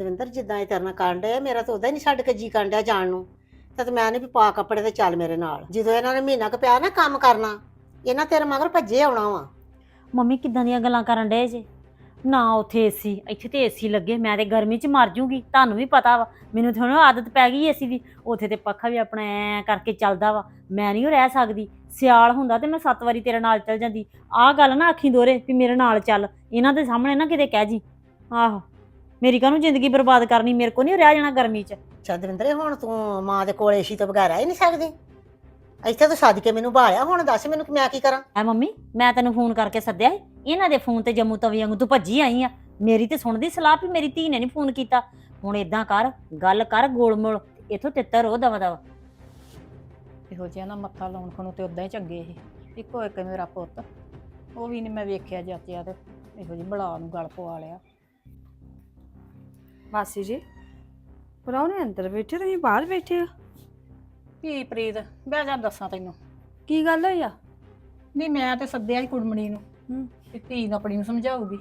ਦਵਿੰਦਰ, ਜਿੱਦਾਂ ਇਹ ਤੇਰੇ ਨਾਲ ਕਰਨ ਡਿਆ, ਮੇਰਾ ਤਾਂ ਉਹਦਾ ਹੀ ਨਹੀਂ ਛੱਡ ਕੇ ਜੀ ਕਰਨ ਜਾਣ ਨੂੰ। ਤੇ ਮੈਂ ਨੇ ਵੀ ਪਾ ਕੱਪੜੇ ਤੇ ਚੱਲ ਮੇਰੇ ਨਾਲ। ਜਦੋਂ ਇਹਨਾਂ ਨੇ ਮਹੀਨਾ ਕੁ ਪਿਆ ਨਾ ਕੰਮ ਕਰਨਾ, ਇਹਨਾਂ ਤੇਰੇ ਮਗਰ ਭੱਜੇ ਆਉਣਾ ਵਾ। ਮੰਮੀ, ਕਿੱਦਾਂ ਦੀਆਂ ਗੱਲਾਂ ਕਰਨ ਡਏ ਜੇ? ਨਾ ਉੱਥੇ ਏਸੀ, ਇੱਥੇ ਤੇ ਏਸੀ ਲੱਗੇ, ਮੈਂ ਤੇ ਗਰਮੀ 'ਚ ਮਰ ਜੂਗੀ, ਤੁਹਾਨੂੰ ਵੀ ਪਤਾ ਵਾ, ਮੈਨੂੰ ਥੋੜਾ ਆਦਤ ਪੈ ਗਈ ਏਸੀ ਦੀ। ਉੱਥੇ ਤੇ ਪੱਖਾ ਵੀ ਆਪਣਾ ਐ ਕਰਕੇ ਚੱਲਦਾ ਵਾ, ਮੈਂ ਨਹੀਂ ਰਹਿ ਸਕਦੀ। ਸਿਆਲ ਹੁੰਦਾ ਤੇ ਮੈਂ ਸੱਤ ਵਾਰੀ ਤੇਰੇ ਨਾਲ ਚੱਲ ਜਾਂਦੀ। ਆਹ ਗੱਲ ਨਾ ਆਖੀ ਦੋਰੇ ਵੀ ਮੇਰੇ ਨਾਲ ਚੱਲ, ਇਹਨਾਂ ਦੇ ਸਾਹਮਣੇ ਨਾ ਕਿਤੇ ਕਹਿ ਜੀ। ਆਹੋ। ਮੇਰੀ ਕਾਹਨੂੰ ਜ਼ਿੰਦਗੀ ਬਰਬਾਦ ਕਰਨੀ? ਮੇਰੇ ਕੋ ਨਹੀਂ ਰਹਿ ਜਾਣਾ ਗਰਮੀ 'ਚ। ਚੱਲ ਦਵਿੰਦਰ ਹੁਣ ਤੂੰ ਮਾਂ ਦੇ ਕੋਲ ਏਸੀ ਤੋਂ ਬਗੈਰ ਰਹਿ ਨਹੀਂ ਸਕਦੀ। ਇੱਥੇ ਤੂੰ ਸੱਦ ਕੇ ਮੈਨੂੰ ਭਾਲਿਆ ਹੁਣ ਦੱਸ ਮੈਨੂੰ ਕਿ ਮੈਂ ਕੀ ਕਰਾਂ? ਐ ਮੰਮੀ ਮੈਂ ਤੈਨੂੰ ਫੋਨ ਕਰਕੇ ਸੱਦਿਆ ਸੀ। ਇਹਨਾਂ ਦੇ ਫੋਨ ਤੇ ਜੰਮੂ ਤਵੀ ਵਾਂਗੂ ਤੂੰ ਭੱਜੀ ਆਈ ਆ। ਮੇਰੀ ਤੇ ਸੁਣਦੀ ਸਲਾਹ ਵੀ ਮੇਰੀ ਧੀ ਨੇ ਨਹੀਂ ਫੋਨ ਕੀਤਾ। ਹੁਣ ਇਦਾਂ ਕਰ ਗੱਲ ਕਰ ਗੋਲਮੋਲ ਇਥੋਂ ਤਿੱਤਰ ਹੋ ਦਵਾ ਦਵਾ ਇਹੋ ਜਿਹਾ ਨਾ ਮੱਥਾ ਲਾਉਣ ਖਣੋ ਤੇ ਉਦਾਂ ਹੀ ਚੰਗੇ ਸੀ। ਇੱਕੋ ਇੱਕ ਮੇਰਾ ਪੁੱਤ ਉਹ ਵੀ ਨਹੀਂ ਮੈਂ ਵੇਖਿਆ ਜਾਚਿਆ ਤੇ ਇਹੋ ਜਿਹੀ ਬਲਾ ਨੂੰ ਗਲ ਪਵਾ ਲਿਆ। ਮਾਸੀ ਜੀ ਪਰਾਉਣੇ ਅੰਦਰ ਬੈਠੇ ਤੁਸੀਂ ਬਾਹਰ ਬੈਠੇ ਹੋ। ਕੀ ਪ੍ਰੀਤ ਬਹਿ ਜਾ ਦੱਸਾਂ ਤੈਨੂੰ। ਕੀ ਗੱਲ ਹੋਈ ਆ? ਨਹੀਂ ਮੈਂ ਤੇ ਸੱਦਿਆ ਹੀ ਕੁੜਮਣੀ ਨੂੰ। ਹੂੰ। ਤੇ ਧੀ ਨੂੰ ਆਪਣੀ ਨੂੰ ਸਮਝਾਊਗੀ।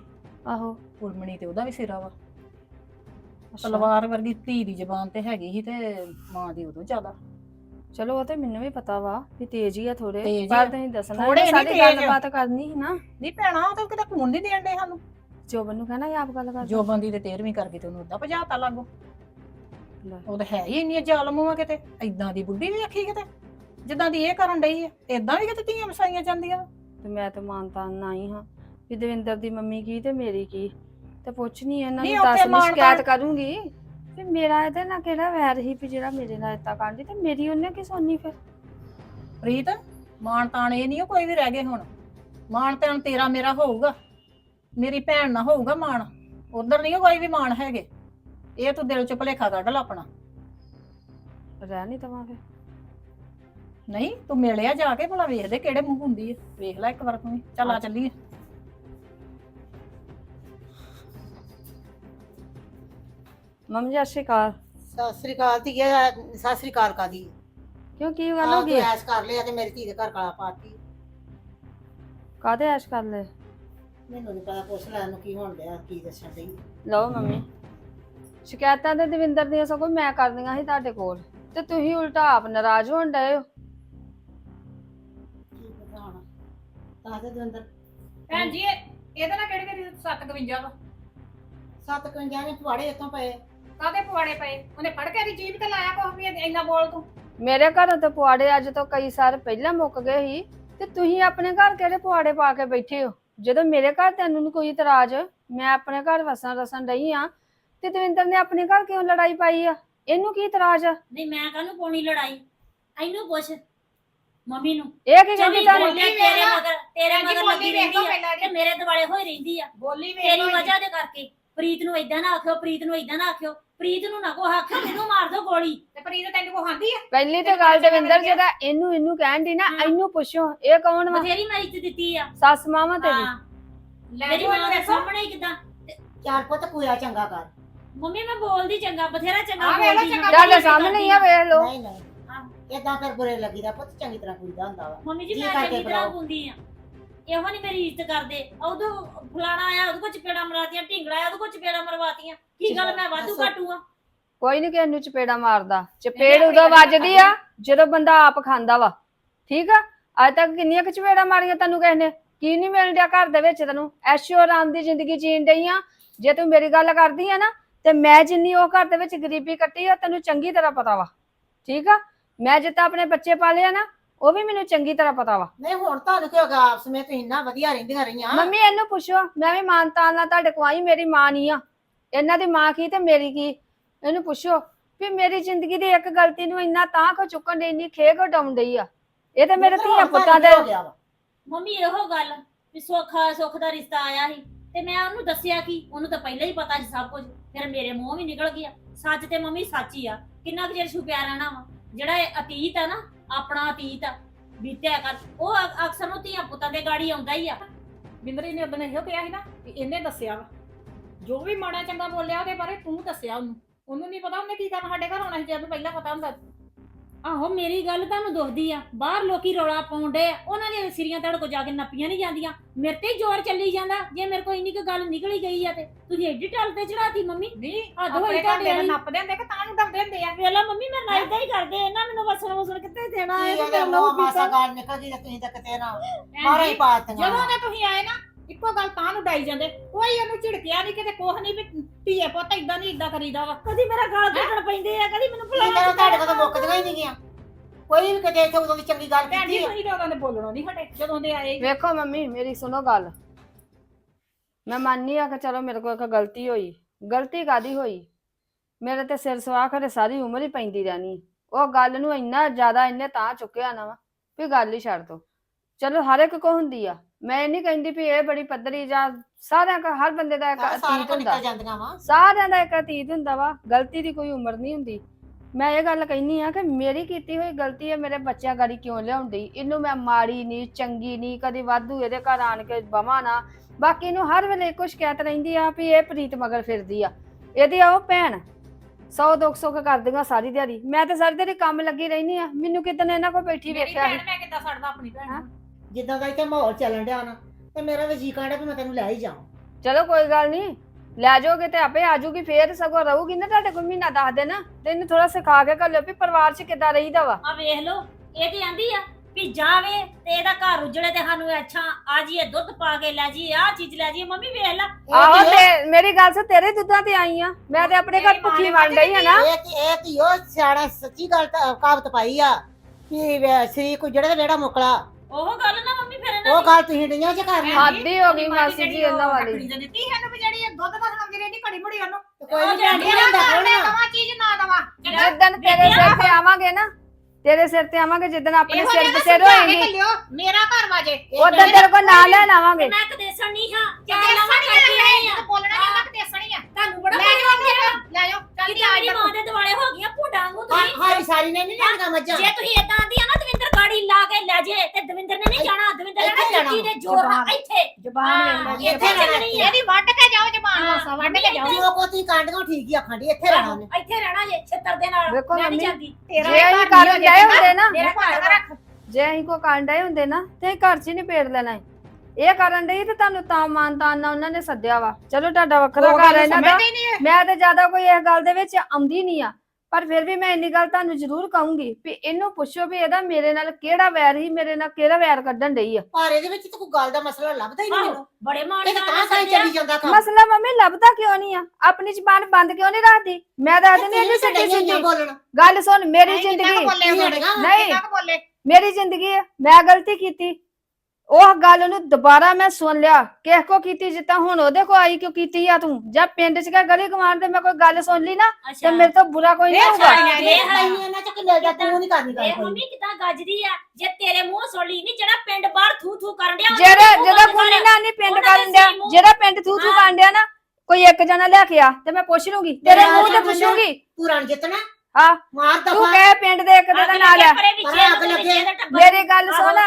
ਆਹੋ। ਕੁੜਮਣੀ ਤੇ ਉਹਦਾ ਵੀ ਸਿਰਾ ਵਾ। ਤਲਵਾਰ ਵਰਗੀ ਧੀ ਦੀ ਜ਼ਬਾਨ ਤੇ ਹੈਗੀ ਸੀ ਤੇ ਮਾਂ ਦੀ ਉਦੋਂ ਜ਼ਿਆਦਾ। ਚਲੋ ਉਹ ਤੇ ਮੈਨੂੰ ਵੀ ਪਤਾ ਵਾ ਵੀ ਤੇਜ਼ ਹੀ ਆ ਥੋੜੇ ਪਰ। ਤੁਸੀਂ ਦੱਸਣਾ ਥੋੜੇ ਸਾਡੀ। ਗੱਲਬਾਤ ਕਰਨੀ ਸੀ ਨਾ। ਨਹੀਂ ਭੈਣਾ ਉਹ ਤਾਂ ਕਿਤੇ ਖੂਨ ਨਹੀਂ ਦੇਣ ਦੇ ਸਾਨੂੰ। ਜੋਬਨ ਨੂੰ ਕਹਿਣਾ ਆਪ ਗੱਲ ਕਰ ਜੋ ਬੰਦੀ ਤੇ 13ਵੀਂ ਕਰਕੇ ਤੇ ਉਹਨੂੰ ਉਦਾਂ ਭਜਾਤਾ ਲਾਗੋ। ਉਹ ਤਾਂ ਹੈ ਹੀ ਇੰਨੀ ਜ਼ਾਲਮ ਆ ਕਿਤੇ। ਐਦਾਂ ਦੀ ਬੁੱਢੀ ਵੀ ਆਖੀ ਕਿਤੇ। ਜਿੱਦਾਂ ਦੀ ਇਹ ਕਰਨ ਡਈ ਹੈ ਏਦਾਂ ਵੀ ਕਿਤੇ ਧੀਆਂ ਮਸਾਈਆਂ ਜਾਂਦੀਆਂ। ਤੇ ਮੈਂ ਤੇ ਮਾਨਤਾ ਨਾ ਹੀ ਹਾਂ ਵੀ ਦਵਿੰਦਰ ਦੀ ਮੰਮੀ ਕੀ ਤੇ ਮੇਰੀ ਕੀ। ਤੇ ਇਹਨਾਂ ਨਹੀਂ, ਨੂੰ ਦੱਸ ਮੈਂ ਸ਼ਿਕਾਇਤ ਕਰੂੰਗੀ। ਵੀ ਮੇਰਾ ਇਹਦੇ ਨਾਲ ਕਿਹੜਾ ਵੈਰ ਸੀ ਵੀ ਜਿਹੜਾ ਮੇਰੇ ਨਾਲ ਇਤਾ ਕਰਦੀ ਤੇ ਮੇਰੀ ਉਹਨੇ ਕੀ ਸੁਣਨੀ ਫਿਰ? ਪ੍ਰੀਤ ਮਾਣ ਤਾਣ ਇਹ ਨਹੀਂ ਕੋਈ ਵੀ ਰਹਿ ਗਏ ਹੁਣ। ਮਾਣ ਤਾਣ ਤੇਰਾ ਮੇਰਾ ਹੋਊਗਾ। ਮੇਰੀ ਭੈਣ ਨਾ ਹੋਊਗਾ ਮਾਣ ਉਧਰ ਨਹੀਂ ਕੋਈ ਵੀ ਮਾਣ ਹੈਗੇ। ਇਹ ਤੂੰ ਦਿਲ ਚ ਭੁਲੇਖਾ ਕੱਢ ਲਾ ਆਪਣਾ। ਰਹਿ ਨਹੀਂ ਦਵਾਂ ਫਿਰ। ਨਹੀਂ ਤੂੰ ਮਿਲਿਆ ਜਾ ਕੇ ਭਲਾ ਵੇਖ ਦੇ ਕਿਹੜੇ ਮੂੰਹ ਹੁੰਦੀ ਹੈ ਵੇਖ ਲੈ ਇੱਕ ਵਾਰ ਤੂੰ ਵੀ। ਚੱਲ ਆ ਚੱਲੀਏ। ਮੰਮੀ ਜੀ ਸਤਿ ਸ਼੍ਰੀ ਅਕਾਲ। ਸਤਿ ਸ੍ਰੀ ਅਕਾਲ ਧੀਏ ਸਤਿ ਸ੍ਰੀ ਅਕਾਲ ਕਾਦੀ। ਕਿਉਂ ਕੀ ਗੱਲ ਹੋ ਗਈ? ਐਸ ਕਰ ਲਿਆ ਤੇ ਮੇਰੀ ਧੀ ਦੇ ਘਰ ਕਲਾ ਪਾਤੀ। ਕਾਹਦੇ ਐਸ਼ ਕਰ ਲੈ ਮੈਨੂੰ ਨਹੀਂ ਪਤਾ ਪੁੱਛ ਲੈਣ ਨੂੰ ਕੀ ਹੋਣ ਡਿਆ ਕੀ ਦੱਸਣ ਡਈ। ਲਓ ਮੰਮੀ। ਸ਼ਿਕਾਇਤਾਂ ਤੇ ਦਵਿੰਦਰ ਦੀਆਂ ਸਗੋਂ ਮੈਂ ਕਰਨੀਆਂ ਸੀ ਤੁਹਾਡੇ ਕੋਲ। ਤੇ ਤੁਸੀਂ ਉਲਟਾ ਆਪ ਨਾਰਾਜ਼ ਹੋਣ ਡਏ ਹੋ। ਕੀ ਪਤਾ ਹੁਣ। ਦੱਸ ਦੇ ਦਵਿੰਦਰ। ਭੈਣ ਜੀ ਇਹਦੇ ਨਾਲ ਕਿਹੜੀ ਕਿਹੜੀ 752 ਵਾ? ਸੱਤ ਕੰਜਾਂ ਨੇ ਪਵਾੜੇ ਇੱਥੋਂ ਪਏ। ਕਾਦੇ ਪਵਾੜੇ ਪਏ? ਉਹਨੇ ਫੜ ਕੇ ਦੀ ਜੀਬ ਤੇ ਲਾਇਆ ਕੁਛ ਵੀ ਇੰਨਾ ਬੋਲ ਤੂੰ? ਮੇਰੇ ਘਰੋਂ ਤੇ ਪੁਆੜੇ ਅੱਜ ਤੋਂ ਕਈ ਸਾਲ ਪਹਿਲਾਂ ਮੁੱਕ ਗਏ ਸੀ। ਤੇ ਤੁਸੀਂ ਆਪਣੇ ਘਰ ਕਿਹੜੇ ਪੁਆੜੇ ਪਾ ਕੇ ਬੈਠੇ ਹੋ? ਜਦੋਂ ਮੇਰੇ ਘਰ ਤੈਨੂੰ ਨੀ ਕੋਈ ਇਤਰਾਜ਼ ਮੈਂ ਆਪਣੇ ਘਰ ਵਸਣ ਰਸਣ ਰਹੀ ਆ ਤੇ ਦਵਿੰਦਰ ਨੇ ਆਪਣੇ ਘਰ ਕਿਉਂ ਲੜਾਈ ਪਾਈ ਆ? ਇਹਨੂੰ ਕੀ ਇਤਰਾਜ਼ ਆ? ਨਹੀਂ ਮੈਂ ਕਾਹਨੂੰ ਪਾਉਣੀ ਲੜਾਈ? ਇਹਨੂੰ ਪੁੱਛ ਮੰਮੀ ਨੂੰ। ਇਹ ਕੀ ਕਹਿੰਦੀ ਘੰਟੇ ਤੇਰੇ ਮਗਰ ਤੇਰੇ ਮਗਰ ਬੋਲੀ ਲੱਗੀ ਵੇਖੋ ਰਹਿੰਦੀ ਆ ਪਹਿਲਾਂ ਤੇ ਮੇਰੇ ਦੁਆਲੇ ਹੋਈ ਰਹਿੰਦੀ ਆ। ਬੋਲੀ ਤੇਰੀ ਵਜ੍ਹਾ ਦੇ ਕਰਕੇ ਪ੍ਰੀਤ ਨੂੰ ਇਦਾਂ ਨਾ ਆਖਿਓ ਪ੍ਰੀਤ ਨੂੰ ਇਦਾਂ ਨਾ ਆਖਿਓ ਪ੍ਰੀਤ ਨੂੰ ਨਾ ਕੋ ਆਖਿਓ ਮੈਨੂੰ ਮਾਰ ਦੋ ਗੋਲੀ। ਤੇ ਪ੍ਰੀਤ ਤੈਨੂੰ ਕੋ ਖਾਂਦੀ ਆ? ਪਹਿਲੀ ਤੇ ਗੱਲ ਦਵਿੰਦਰ ਜਿਹੜਾ ਇਹਨੂੰ ਇਹਨੂੰ ਕਹਿਣ ਦੀ ਨਾ ਹਾਂ। ਇਹਨੂੰ ਪੁੱਛੋ ਇਹ ਕੌਣ ਵਾ? ਬਥੇਰੀ ਮੈਂ ਇੱਜ਼ਤ ਦਿੱਤੀ ਆ। ਸੱਸ ਮਾਵਾ ਤੇਰੀ ਹਾਂ। ਲੈ ਮੇਰੀ ਮਾਂ ਦੇ ਸਾਹਮਣੇ ਹੀ ਕਿਦਾਂ ਚਾਰ ਪੁੱਤ ਕੁਇਆ ਚੰਗਾ ਕਰ। ਮੰਮੀ ਮੈਂ ਬੋਲਦੀ ਚੰਗਾ ਬਥੇਰਾ ਚੰਗਾ ਆ ਵੇਖ ਲਓ ਬੋਲਦੀ ਚੰਗਾ ਹਾਂ। ਤੁਹਾਡੇ ਸਾਹਮਣੇ ਹੀ ਆ ਵੇਖ ਲਓ। ਨਹੀਂ ਨਹੀਂ। ਇਦਾਂ ਫਿਰ ਬੁਰੇ ਲੱਗੀਦਾ ਪੁੱਤ ਚੰਗੀ ਤਰ੍ਹਾਂ ਕੁਈਦਾ ਹੁੰਦਾ ਵਾ। ਮੰਮੀ ਜੀ ਜੀ ਮੈਂ ਕਰਕੇ ਚੰਗੀ ਤਰ੍ਹਾਂ ਬੁਲਾਓ। ਆ। ਇਹੋ ਨਹੀਂ ਮੇਰੀ ਇੱਜ਼ਤ ਕਰਦੇ। ਉਦੋਂ ਫਲਾਣਾ ਆਇਆ ਉਹਦੇ ਕੋਲ ਚਪੇੜਾ ਮਰਾਤੀਆਂ ਢਿੰਗੜਾ ਆਇਆ ਉਹਦੇ ਕੋਲ ਚਪੇੜਾ ਮਰਵਾਤੀਆਂ। ਕੀ ਗੱਲ ਮੈਂ ਵਾਧੂ। ਘਾਟੂ ਆ? ਕੋਈ ਨਹੀਂ ਕਿਸੇ ਨੂੰ ਚਪੇੜਾ ਮਾਰਦਾ। ਚਪੇੜ ਉਦੋਂ ਵੱਜਦੀ ਆ ਜਦੋਂ ਬੰਦਾ ਆਪ ਖਾਂਦਾ ਵਾ। ਠੀਕ ਆ? ਅੱਜ ਤੱਕ ਕਿੰਨੀਆਂ ਕੁ ਚਪੇੜਾਂ ਮਾਰੀਆਂ ਤੈਨੂੰ ਕਿਸੇ ਨੇ? ਕੀ ਨਹੀਂ ਮਿਲ ਰਿਹਾ ਘਰ ਦੇ ਵਿੱਚ ਤੈਨੂੰ? ਐਸ਼ੋ ਆਰਾਮ ਦੀ ਜ਼ਿੰਦਗੀ ਜੀਣ ਡਈ ਆ। ਜੇ ਤੂੰ ਮੇਰੀ ਗੱਲ ਕਰਦੀ ਆ ਨਾ ਤੇ ਮੈਂ ਜਿੰਨੀ ਉਹ ਘਰ ਦੇ ਵਿੱਚ ਗਰੀਬੀ ਕੱਟੀ ਆ ਤੈਨੂੰ ਚੰਗੀ ਤਰ੍ਹਾਂ ਪਤਾ ਵਾ। ਠੀਕ ਆ? ਮੈਂ ਜਿੱਦਾਂ ਆਪਣੇ ਬੱਚੇ ਪਾਲੇ ਆ ਨਾ ਉਹ ਵੀ ਮੈਨੂੰ ਚੰਗੀ ਤਰ੍ਹਾਂ ਪਤਾ ਵਾ। ਨਹੀਂ ਹੁਣ ਤੁਹਾਨੂੰ ਕਿਉਂ ਆਪਸ ਵਿੱਚ ਤੁਸੀਂ ਇੰਨਾ ਵਧੀਆ ਰਹਿੰਦੀਆਂ ਰਹੀਆਂ? ਮੰਮੀ ਇਹਨੂੰ ਪੁੱਛੋ। ਮੈਂ ਵੀ ਮਾਨਤਾ ਨਾਲ ਤੁਹਾਡੇ ਕੋਲ ਆਈ ਮੇਰੀ ਮਾਂ ਨਹੀਂ ਆ। ਇਹਨਾਂ ਦੀ ਮਾਂ ਕੀ ਤੇ ਮੇਰੀ ਕੀ? ਇਹਨੂੰ ਪੁੱਛੋ ਵੀ ਮੇਰੀ ਜ਼ਿੰਦਗੀ ਦੀ ਇੱਕ ਗਲਤੀ ਨੂੰ ਇੰਨਾ ਤਾਂ ਕੋ ਚੁੱਕਣ ਦੇ ਇੰਨੀ ਖੇਗ ਉਡਾਉਣ ਡਈ ਆ? ਇਹ ਤੇ ਮੇਰੇ ਧੀਆ ਪੁੱਤਾਂ ਦੇ। ਮੰਮੀ ਇਹੋ ਗੱਲ ਵੀ ਸੁੱਖ ਸੁੱਖ ਦਾ ਰਿਸ਼ਤਾ ਆਇਆ ਸੀ ਤੇ ਮੈਂ ਉਹਨੂੰ ਦੱਸਿਆ ਕਿ? ਉਹਨੂੰ ਤਾਂ ਪਹਿਲਾਂ ਹੀ ਪਤਾ ਸੀ ਸਭ ਕੁਝ। ਫਿਰ ਮੇਰੇ ਮੂੰਹ ਵੀ ਨਿਕਲ ਗਿਆ। ਸੱਚ ਤੇ ਮੰਮੀ ਸੱਚ ਹੀ ਆ। ਕਿੰਨਾ ਕੁ ਚਿਰ ਛੁਪਿਆ ਰਹਿਣਾ ਵਾ? ਜਿਹੜਾ ਇਹ ਅਤੀਤ ਆ ਨਾ ਆਪਣਾ ਅਤੀਤ ਆ। ਬੀਤਿਆ ਕਰ। ਉਹ ਅਕਸਰ ਨੂੰ ਧੀਆਂ ਪੁੱਤਾਂ ਦੇ ਗਾੜੀ ਆਉਂਦਾ ਹੀ ਆ। ਬਿੰਦਰੀ ਨੇ ਉਦੋਂ ਇਹੋ ਕਿਹਾ ਸੀ ਨਾ ਕਿ ਇਹਨੇ ਦੱਸਿਆ ਵਾ ਜੋ ਵੀ ਮਾੜਾ ਚੰਗਾ ਬੋਲਿਆ ਉਹਦੇ ਬਾਰੇ ਤੂੰ ਦੱਸਿਆ ਉਹਨੂੰ। ਉਹਨੂੰ ਨਹੀਂ ਪਤਾ ਉਹਨੇ ਕੀ ਕਰਨਾ ਸਾਡੇ ਘਰ ਆਉਣਾ ਸੀ ਜੇ ਉਹਨੂੰ ਪਹਿਲਾਂ ਪਤਾ ਹੁੰਦਾ ਆਹੋ ਮੇਰੀ ਗੱਲ ਤੁਹਾਨੂੰ ਦੁਖਦੀ ਆ। ਬਾਹਰ ਲੋਕੀ ਰੌਲਾ ਪਾਉਂਦੇ ਆ। ਉਹਨਾਂ ਦੀਆਂ ਸਿਰੀਆਂ ਕੋਲ ਜਾ ਕੇ ਨੱਪੀਆਂ ਨਹੀਂ ਜਾਂਦੀਆਂ। ਮੇਰੇ ਤੇ ਹੀ ਜ਼ੋਰ ਚੱਲੀ ਜਾਂਦਾ। ਜੇ ਮੇਰੇ ਕੋਲ ਇੰਨੀ ਕੁ ਗੱਲ ਨਿਕਲੀ ਗਈ ਆ ਤੇ ਤੁਸੀਂ ਐਡੀ ਟੱਲ ਤੇ ਚੜਾਤੀ ਮੰਮੀ। ਨਹੀਂ ਹੱਦ ਹੋਈ ਆਪਣੇ ਤੁਹਾਡੇ ਘਰ ਦੇ ਵਾਲੀ। ਨੱਪ ਦਿੰਦੇ ਕਿ ਤਾਂ ਨੂੰ ਡਰਦੇ ਹੁੰਦੇ ਆ? ਵੇਲਾ ਮੰਮੀ ਮੈਂ ਨਾ ਇਦਾਂ ਹੀ ਕਰਦੇ ਇਹਨਾਂ ਮੈਨੂੰ ਵਸਣ ਵਸਣ ਕਿੱਥੇ ਦੇਣਾ ਇਹ ਤੇ ਮੂੰਹ ਮਾਸਾ ਗੱਲ ਨਿਕਲ ਗਈ ਤੇ ਤੁਸੀਂ ਤਾਂ ਕਿਤੇ ਨਾ ਮਾਰਾ ਹੀ ਪਾਤੀਆਂ ਜਦੋਂ ਦੇ ਤੁਸੀਂ ਆਏ ਨਾ ਇੱਕੋ ਗੱਲ ਤਾਂ ਨੂੰ ਡਾਈ ਜਾਂਦੇ। ਕੋਈ ਉਹਨੂੰ ਝਿੜਕਿਆ ਨਹੀਂ ਕਿਤੇ ਕੋਹ ਨਹੀਂ ਵੀ ਧੀਏ ਪੁੱਤ ਇਦਾਂ ਨਹੀਂ ਇਦਾਂ ਕਰੀਦਾ ਵਾ। ਕਦੀ ਮੇਰਾ ਗਾਲ ਘੁੱਟਣ ਪੈਂਦੇ ਆ? ਕਦੀ ਮੈਨੂੰ ਭੁਲਾ ਕਰਾਂ ਤੁਹਾਡੇ ਕੋਲ ਤਾਂ ਮੁੱਕਦੀਆਂ ਹੀ ਨਹੀਂ ਗਿਆ ਕੋਈ ਵੀ ਕਿਤੇ ਇੱਥੇ ਉਦੋਂ ਦੀ ਚੰਗੀ ਗੱਲ ਭੈਣ ਜੀ ਕੀਤੀ ਆ। ਤੁਸੀਂ ਤਾਂ ਉਹਨਾਂ ਦੇ ਬੋਲਣੋਂ ਨਹੀਂ ਹਟੇ ਜਦੋਂ ਦੇ ਆਏ। ਵੇਖੋ ਮੰਮੀ ਮੇਰੀ ਸੁਣੋ ਗੱਲ। ਮੈਂ ਮੰਨਨੀ ਆ ਕਿ ਚਲੋ ਮੇਰੇ ਕੋਲ ਇੱਕ ਗਲਤੀ ਹੋਈ। ਗਲਤੀ ਕਾਦੀ ਹੋਈ? ਮੇਰੇ ਤੇ ਸਿਰ ਸਵਾਹ ਖਰੇ ਸਾਰੀ ਉਮਰ ਹੀ ਪੈਂਦੀ ਰਹਿਣੀ। ਉਹ ਗੱਲ ਨੂੰ ਇੰਨਾ ਜ਼ਿਆਦਾ ਇੰਨੇ ਤਾਂ ਚੁੱਕਿਆ ਨਾ ਵਾ ਵੀ ਗੱਲ ਹੀ ਛੱਡ ਦੋ। ਚਲੋ ਹਰ ਇੱਕ ਕੋ ਹੁੰਦੀ ਆ। ਮੈਂ ਇਹ ਨਹੀਂ ਕਹਿੰਦੀ ਵੀ ਇਹ ਬੜੀ ਪੱਧਰੀ ਜਾਂ ਸਾਰਿਆਂ ਦਾ ਹਰ ਬੰਦੇ ਦਾ ਇੱਕ ਅਤੀਤ ਹੁੰਦਾ। ਨਿਕਲ ਜਾਂਦੀਆਂ ਵਾ। ਸਾਰਿਆਂ ਦਾ ਇੱਕ ਅਤੀਤ ਹੁੰਦਾ ਵਾ ਗਲਤੀ ਦੀ ਕੋਈ ਉਮਰ ਨਹੀਂ ਹੁੰਦੀ। ਮੈਂ ਇਹ ਗੱਲ ਕਹਿਨੀ ਆ ਕਿ ਮੇਰੀ ਕੀਤੀ ਹੋਈ ਗਲਤੀ ਹੈ ਮੇਰੇ ਬੱਚਿਆਂ ਗਾੜੀ ਕਿਉਂ ਲਿਆਉਂਦੀ ਇਹਨੂੰ ਮੈਂ ਮਾੜੀ ਨਹੀਂ ਚੰਗੀ ਨਹੀਂ ਕਦੀ ਵਾਧੂ ਇਹਦੇ ਘਰ ਆਣ ਕੇ ਬਵਾਂ ਨਾ। ਬਾਕੀ ਨੂੰ ਹਰ ਵੇਲੇ ਇੱਕੋ ਸ਼ਿਕਾਇਤ ਰਹਿੰਦੀ ਆ ਵੀ ਇਹ ਪ੍ਰੀਤ ਮਗਰ ਫਿਰਦੀ ਆ। ਇਹਦੀ ਆ ਉਹ ਭੈਣ ਸੌ ਦੁੱਖ ਸੁੱਖ ਕਰਦੀਆਂ ਸਾਰੀ ਦਿਹਾੜੀ। ਮੈਂ ਤੇ ਸਾਰੀ ਦਿਹਾੜੀ ਕੰਮ ਲੱਗੀ ਰਹਿਨੀ ਆ। ਮੈਨੂੰ ਕਿਤਨੇ ਇਹਨਾਂ ਕੋਲ ਬੈਠੀ ਮੇਰੀ ਵੇਖਿਆ ਸੀ? ਭੈਣ ਮੈਂ ਕਿੱਦਾਂ ਛੱਡਦਾ ਆਪਣੀ ਭੈਣ। ਨੂੰ? ਜਿੱਦਾਂ ਦਾ ਇੱਥੇ ਮਾਹੌਲ ਚੱਲਣ ਡਿਆ ਨਾ ਤੇ ਮੇਰਾ ਤਾਂ ਜੀ ਕਾਂਡਾ ਵੀ ਮੈਂ ਤੈਨੂੰ ਲੈ ਹੀ ਜਾਵਾਂ। ਚਲੋ ਕੋਈ ਗੱਲ ਨਹੀਂ ਲੈ ਜਾਓਗੇ ਤੇ ਆਪੇ ਆ ਜਾਊਗੀ ਫੇਰ ਸਗੋਂ ਰਹੂਗੀ ਨਾ ਤੁਹਾਡੇ ਕੋਲ ਮਹੀਨਾ ਦੱਸ ਦੇਣਾ ਤੇ ਇਹਨੂੰ ਥੋੜਾ ਸਿਖਾ ਕੇ ਘੱਲਿਓ ਵੀ ਪਰਿਵਾਰ 'ਚ ਕਿੱਦਾਂ ਰਹੀਦਾ ਵਾ। ਆ ਵੇਖ ਲਓ ਇਹ ਤੇ ਆਂਦੀ ਆ ਵੀ ਜਾਵੇ ਤੇ ਇਹਦਾ ਘਰ ਉਜੜੇ ਤੇ ਸਾਨੂੰ ਅੱਛਾ ਆ ਜੀਏ ਦੁੱਧ ਪਾ ਕੇ ਲੈ ਜੀ ਆ ਚੀਜ਼ ਲੈ ਜੀ ਮੰਮੀ ਵੇਖ ਲੈ। ਇਹ ਆਹੋ ਤੇ ਮੇਰੀ ਗੱਲ ਸੇ ਤੇਰੇ ਦੁੱਧਾਂ ਤੇ ਆਈ ਆ ਮੈਂ ਤੇ ਆਪਣੇ ਘਰ ਮੇਰੀ ਮਾਂ ਭੁੱਖੀ ਨੇ ਬਣ ਗਈ ਆ ਨਾ। ਇਹ ਇਹ ਧੀਓ ਸਿਆਣਾ ਸੱਚੀ ਗੱਲ ਤਾਂ ਕਹਾਵਤ ਪਾਈ ਆ ਕਿ ਵੇ- ਸ੍ਰੀ ਕੋ ਜਿਹੜਾ ਜਿਹੜਾ ਮੁਕਲਾ। ਉਹ ਗੱਲ ਨਾ ਮੰਮੀ ਫਿਰ ਇਹਨਾਂ ਉਹ ਗੱਲ ਤੁਸੀਂ ਡਈਆਂ ਚ ਕਰਨੀ ਹਾਂ। ਹੱਦ ਹੀ ਹੋ ਗਈ ਮਾਸੀ ਜੀ ਇਹਨਾਂ ਵਾਲੀ। ਤੇ ਦਿੱਤੀ ਇਹਨੂੰ ਵੀ ਜਿਹੜੀ ਇਹ ਦੁੱਧ ਦਾ ਖਾਂਦੀ ਰਹਿੰਦੀ ਘੜੀ ਮੁੜੀ ਉਹਨੂੰ। ਕੋਈ ਨਹੀਂ ਜਾਣੀ ਹੁੰਦਾ ਕੋਣ ਦਵਾ ਚੀਜ਼ ਨਾ ਦਵਾ। ਜਿੱਦਣ ਤੇਰੇ ਸਿਰ ਤੇ ਆਵਾਂਗੇ ਨਾ ਤੇਰੇ ਸਿਰ ਤੇ ਆਵਾਂਗੇ ਜਿੱਦਣ ਆਪਣੇ ਇਹੋ ਸਿਰ ਤੇ ਸਿਰ ਕੇ ਹੋਏਗੀ। ਮੇਰਾ ਘਰ ਵਾਜੇ ਉਦੋਂ ਤੇਰੇ ਕੋਲ ਨਾਂ ਲੈਣ ਆਵਾਂਗੇ। ਮੈਂ ਕਦੇਸਣ ਨਹੀਂ ਹਾਂ ਚਾਰ ਲਾਵਾਂ ਕਰਕੇ ਆਈ ਆ ਬੋਲਣਾ ਨਹੀਂ ਹੁੰਦਾ ਕਿਤੇ ਸਣੀ ਆ ਤੁਹਾਨੂੰ ਬੜਾ ਲੈ ਜਾਓ ਲੈ ਜਾਓ ਚੱਲ ਕਿਤੇ ਮੇਰੀ ਮਾਂ ਦੇ ਦਿਵਾਲੇ ਹੋ ਗਈਆਂ ਭੁੱਡਾਂ ਵਾਂਗੂ ਤੁਸੀਂ? ਹਾਰੀ ਸਾਰੀ ਨੇ ਨਹੀਂ ਲੈਣੀਆਂ ਮੱਝਾਂ। ਜੇ ਤੁਸੀਂ ਇਦਾਂ ਆਂਦੀ ਆ ਨਾ ਦਵਿੰਦਰ ਗਾੜੀ ਲਾ ਕੇ ਲੈ ਜੇ ਤੇ ਦਵਿੰਦਰ ਨੇ ਨਹੀਂ ਜਾਣਾ ਦਵਿੰਦਰ ਨੇ। ਜੁੱਤੀ ਦੇ ਜ਼ੋਰ ਨਾਲ ਇੱਥੇ। ਜ਼ਬਾਨ ਹਾਂ, ਇੱਥੇ ਰਹਿਣਾ। ਇਹਦੀ ਵੱਢ ਕੇ ਜਾਓ ਜ਼ਬਾਨ ਹਾਂ, ਵੱਢ ਕੇ ਜਾਓ। ਜੋ ਕੋ ਤੁਸੀਂ ਕਾਂਡੀਆਂ ਠੀਕ ਹੀ ਆਖਾਂ ਦੀ ਇੱਥੇ ਰਹਿਣਾ ਇੱਥੇ ਰਹਿਣਾ ਜੇ ਛਿੱਤਰ ਦੇ ਨਾਲ ਮੈਂ ਨਹੀਂ ਜਾਂਦੀ। ਤੇਰਾ ਇਹ ਅਸੀਂ ਕਰਨ ਗਏ ਹੁੰਦੇ ਨਾ ਮੇਰਾ ਘਰ ਵਾ। ਰੱਖ ਜੇ ਅਸੀਂ ਕੋ ਕਾਂਡੇ ਹੁੰਦੇ ਨਾ ਤੇ ਅਸੀਂ ਘਰ 'ਚ ਹੀ ਨਹੀਂ ਪੇੜ ਲੈਣਾ ਸੀ। ਇਹ ਕਰਨ ਡਈ ਤੇ ਤੁਹਾਨੂੰ ਤਾਂ ਮਾਨ ਤਾਨ ਨਾਲ ਉਹਨਾਂ ਨੇ ਸੱਦਿਆ ਵਾ ਚਲੋ ਤੁਹਾਡਾ ਵੱਖਰਾ ਘਰ ਹੈ ਇਹਨਾਂ ਦਾ ਸਮਝਦੇ ਨਹੀਂ ਇਹ। ਮੈਂ ਤੇ ਜ਼ਿਆਦਾ ਕੋਈ ਇਸ ਗੱਲ ਦੇ ਵਿੱਚ ਆਉਂਦੀ ਨਹੀਂ ਆ ਪਰ ਫਿਰ ਵੀ ਮੈਂ ਇੰਨੀ ਗੱਲ ਤੁਹਾਨੂੰ ਜ਼ਰੂਰ ਕਹੂੰਗੀ ਵੀ ਇਹਨੂੰ ਪੁੱਛੋ ਵੀ ਇਹਦਾ ਮੇਰੇ ਨਾਲ ਕਿਹੜਾ ਵੈਰ ਹੀ ਮੇਰੇ ਨਾਲ ਕਿਹੜਾ ਵੈਰ ਕੱਢਣ ਡਈ ਆ। ਪਰ ਇਹਦੇ ਵਿੱਚ ਤਾਂ ਕੋਈ ਗੱਲ ਦਾ ਮਸਲਾ ਲੱਭਦਾ ਹੀ ਨਹੀਂ ਮੈਨੂੰ। ਬੜੇ ਮਾਣ ਇਹ ਤਾਂ ਨਾਲ ਸਾਈ। ਚੱਲੀ ਜਾਂਦਾ ਕੰਮ। ਮਸਲਾ ਮੰਮੀ ਲੱਭਦਾ ਕਿਉਂ ਨਹੀਂ ਆ? ਆਪਣੀ ਜ਼ਬਾਨ ਬੰਦ ਕਿਉਂ ਨਹੀਂ ਰੱਖਦੀ? ਮੈਂ ਦੱਸ ਦਿੰਦੀ ਇਹਦੀ ਡਈਆਂ ਸਿੱਧੀ ਬੋਲਣ। ਗੱਲ ਸੁਣ ਮੇਰੀ ਨਹੀਂ, ਜ਼ਿੰਦਗੀ ਬੋਲੇ? ਨਹੀਂ, ਮੇਰੀ ਜ਼ਿੰਦਗੀ ਮੈਂ ਗਲਤੀ ਕੀਤੀ। ਉਹ ਗੱਲ ਨੂੰ ਦੁਬਾਰਾ ਮੈਂ ਸੁਣ ਲਿਆ ਕਿਸ ਕੋ ਕੀਤੀ ਜਿੱਤਾ ਹੁਣ ਉਹਦੇ ਕੋ ਆਈ ਕਿਉਂ ਕੀਤੀ ਆ ਤੂੰ ਜਾਂ ਪਿੰਡ 'ਚ ਕਾ ਗਲੀ ਗਵਾਂਡ ਤੇ ਮੈਂ ਕੋਈ ਗੱਲ ਸੁਣ ਲਈ ਨਾ ਤੇ ਮੇਰੇ ਤੋਂ ਬੁਰਾ ਕੋਈ ਨਹੀਂ ਹੋਊਗਾ ਸਾਰੀਆਂ ਇਹ ਇਹ ਹੈ। ਨਹੀਂ ਇਹਨਾਂ ਚ ਕਿ ਮਿਲਦਾ ਤੂੰ ਨਹੀਂ ਕਰਨੀ ਗੱਲ ਇਹ ਕੋਈ ਮੰਮੀ ਕਿਦਾਂ ਗੱਜਦੀ ਆ ਜੇ ਤੇਰੇ ਮੂੰਹ ਸੁਣੀ ਨਹੀਂ ਜਿਹੜਾ ਪਿੰਡ ਬਾਹਰ ਥੂ ਥੂ ਕਰਨ ਡਿਆ ਉਹਦੇ ਜਿਹੜਾ ਮੂੰਹ ਜਿਹੜਾ ਬੰਦ ਕੋਈ। ਨਾ ਨਹੀਂ ਪਿੰਡ ਉਹਨਾਂ ਦੇ ਕਰਨ ਡਿਆ ਮੂੰਹ। ਜਿਹੜਾ ਪਿੰਡ ਥੂ ਥੂ ਹਾਂ। ਕਰਨ ਡਿਆ ਨਾ ਕੋਈ ਇੱਕ ਜਣਾ ਲੈ ਕੇ ਆ ਤੇ ਮੈਂ ਪੁੱਛ ਲੂੰਗੀ ਤੇਰੇ ਮੇਰਾ ਮੂੰਹ ਤੇ ਪੁੱਛੂੰਗੀ ਤੂੰ ਰਣ ਜਿੱਤਣਾ ਹਾਂ ਮਾਰ ਤੂੰ ਦਫਾ ਕਹਿ ਪਿੰਡ ਦੇ ਇੱਕ ਦੇ ਅੱਗ ਨਾਂ ਲਿਆ ਪਰੇ ਵਿੱਚ ਪਰੇ ਅੱਗ ਇਹਦੇ ਲੱਗੇ। ਟੱਬਰ। ਮੇਰੀ ਗੱਲ ਸੁਣ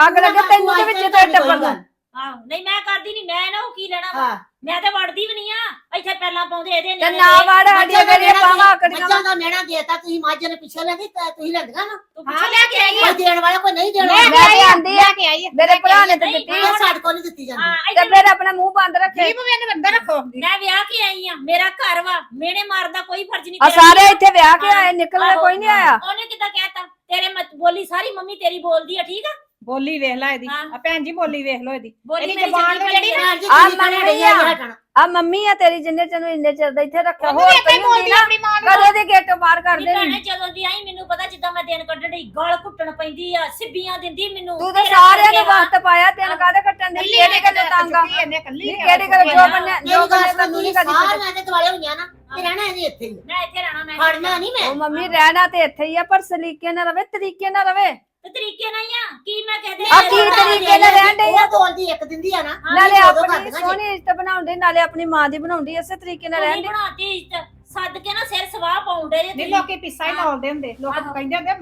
ਅੱਗ ਲੱਗੇ ਤੈਨੂੰ ਤੇ ਵਿੱਚ ਤੇ ਟੱਬਰ ਨੂੰ ਆਹੋ ਨਹੀਂ ਮੈਂ ਕਰਦੀ ਨਹੀਂ ਮੈਂ ਨਾ ਉਹ ਕੀ ਲੈਣਾ ਵਾ। ਹਾਂ। ਮੈਂ ਤੇ ਵੜਦੀ ਵੀ ਨਹੀਂ ਆ। ਇੱਥੇ ਪਹਿਲਾਂ ਪਾਉਂਦੇ ਇਹਦੇ ਤੇ ਨਾ ਦੇ। ਵੜ ਸਾਡੀਆਂ ਮੇਰੀਆਂ ਪਾਵਾਂ ਆਕੜੀਆਂ ਮੱਝਾਂ ਦਾ ਮੇਣਾ ਦੇਤਾ ਤੁਸੀਂ ਮੱਝ ਨੇ ਪਿੱਛੇ ਲੈਂਦੀ ਤੇ ਤੁਸੀਂ ਲੈਂਦੀਆਂ ਨਾ। ਤੂੰ ਪਿੱਛੇ ਲੈ ਕੇ ਆਈ ਕੋਈ ਦੇਣ ਵਾਲਾ ਕੋਈ ਨਹੀਂ ਦੇਣ ਲੈ ਮੈਂ ਆਂਦੀ ਆ। ਲੈ ਕੇ ਆਈ ਆ, ਮੇਰੇ ਲੈ ਭਰਾ ਨੇ। ਤੇ ਦਿੱਤੀ ਇਹ ਸਾਡੇ ਕੋਲ ਨਹੀਂ ਦਿੱਤੀ ਜਾਂਦੀ। ਹਾਂ ਤੇ ਇੱਥੇ ਫਿਰ ਆਪਣਾ ਮੂੰਹ ਬੰਦ ਰੱਖੇ। ਇਹਨੂੰ ਅੰਦਰ ਰੱਖੋ। ਮੈਂ ਵਿਆਹ ਕੇ ਆਈ ਆ। ਮੇਰਾ ਘਰ ਵਾ। ਮੇਨੇ ਮਾਰਦਾ ਕੋਈ ਫਰਜ਼ ਨਹੀਂ ਆ ਤੇਰਾ। ਸਾਰੇ ਇੱਥੇ ਵਿਆਹ ਕੇ ਆਏ ਨਿਕਲਣਾ ਕੋਈ ਨਹੀਂ ਆਇਆ। ਉਹਨੇ ਕਿਦਾਂ ਕਹਿਤਾ? ਤੇਰੇ ਮਤ ਬੋਲੀ ਸਾਰੀ ਮੰਮੀ ਤੇਰੀ ਬੋਲਦੀ ਆ ਠੀਕ ਆ? ਬੋਲੀ ਵੇਖ ਲੈ ਇਹਦੀ। ਹਾਂ। ਆ ਭੈਣ ਜੀ ਬੋਲੀ ਵੇਖ ਲਓ ਇਹਦੀ। ਬੋਲੀ ਇਹਦੀ ਮੇਰੀ ਜ਼ਬਾਨ ਨੂੰ ਜਿਹੜੀ ਆ। ਮੰਮੀ ਆ ਤੇਰੀ ਜਿੰਨੇ ਤੈਨੂੰ ਇੰਨੇ ਚਿਰ ਦਾ ਇੱਥੇ ਰੱਖਿਆ ਉਹਨੂੰ ਹੋਰ ਵੀ ਏਦਾਂ ਕੋਈ ਹੀ ਬੋਲਦੀ ਆਪਣੀ ਮਾਂ ਨੂੰ। ਕਦੋਂ ਦੀ ਗੇਟ ਬਾਹਰ ਕਰ ਮੇਰੀ ਦੇਣੀ ਭੈਣੇ ਜਦੋਂ ਦੀ ਆਈ ਮੈਨੂੰ ਪਤਾ ਜਿੱਦਾਂ ਮੈਂ ਦਿਨ ਕੱਢਣ ਗਲ ਘੁੱਟਣ ਪੈਂਦੀ ਆ ਸਿੱਬੀਆਂ ਦਿੰਦੀ ਮੈਨੂੰ ਤੂੰ ਤਾਂ ਤੇਰਾ ਸਾਰਿਆਂ ਨੂੰ ਕਰਕੇ ਵਕਤ ਪਾਇਆ ਤੈਨੂੰ ਕਾਹਦੇ ਕੱਟਣ ਦੀ ਕਿਹੜੀ ਗੱਲ ਤੰਗ ਆ? ਇਹਨੇ ਕੱਲੀ ਨਹੀਂ ਕਿਹੜੀ ਗੱਲ ਜੋ ਬੰਨੇ ਜੋ ਬੰਨੇ ਤੈਨੂੰ ਨਹੀਂ ਕਦੀ ਸਾਰਿਆਂ ਦੇ ਦੁਆਲੇ ਹੋਈਆਂ ਨਾ ਤੇ ਰਹਿਣਾ ਇਹਨੇ ਇੱਥੇ ਹੀ। ਮੈਂ ਇੱਥੇ ਰਹਿਣਾ ਮੈਂ ਖੜਨਾ ਨਹੀਂ ਮੈਂ। ਉਹ ਮੰਮੀ ਰਹਿਣਾ ਤੇ ਇੱਥੇ ਹੀ ਆ ਪਰ ਸਲੀਕੇ ਨਾਲ ਰਵੇ ਤਰੀਕੇ ਨਾਲ ਰਵੇ। ਤੇ ਤਰੀਕੇ ਨਾਲ ਹੀ ਆ ਕੀ ਮੈਂ ਕਹਦੇ ਆ ਕੀ ਤਰੀਕੇ ਨਾਲ ਰਹਿਣ ਡਈ ਆ? ਉਹ ਬੋਲਦੀ ਇੱਕ ਦਿੰਦੀ ਆ ਨਾ ਨਾਲੇ ਇਹ ਉਦੋਂ ਆਪਣੀ ਕਰਦੀਆਂ। ਸੋਹਣੀ ਇੱਜ਼ਤ ਬਣਾਉਂਦੀ ਨਾਲੇ ਆਪਣੀ ਮਾਂ ਦੀ ਬਣਾਉਂਦੀ ਇਸੇ ਤਰੀਕੇ ਨਾਲ ਰਹਿਣ ਨਹੀਂ ਦੀ ਬਣਾਤੀ ਇੱਜ਼ਤ ਸੱਦ ਕੇ ਨਾ ਸਿਰ ਸਵਾਹ ਪਾਉਂਦੇ ਜੇ ਨਹੀਂ ਤੁਸੀਂ ਲੋਕੀ ਪਿੱਸਾ ਹੀ ਲਾਉਂਦੇ ਹੁੰਦੇ ਲੋਕ ਆਹੋ। ਕਹਿੰਦੇ ਹੁੰਦੇ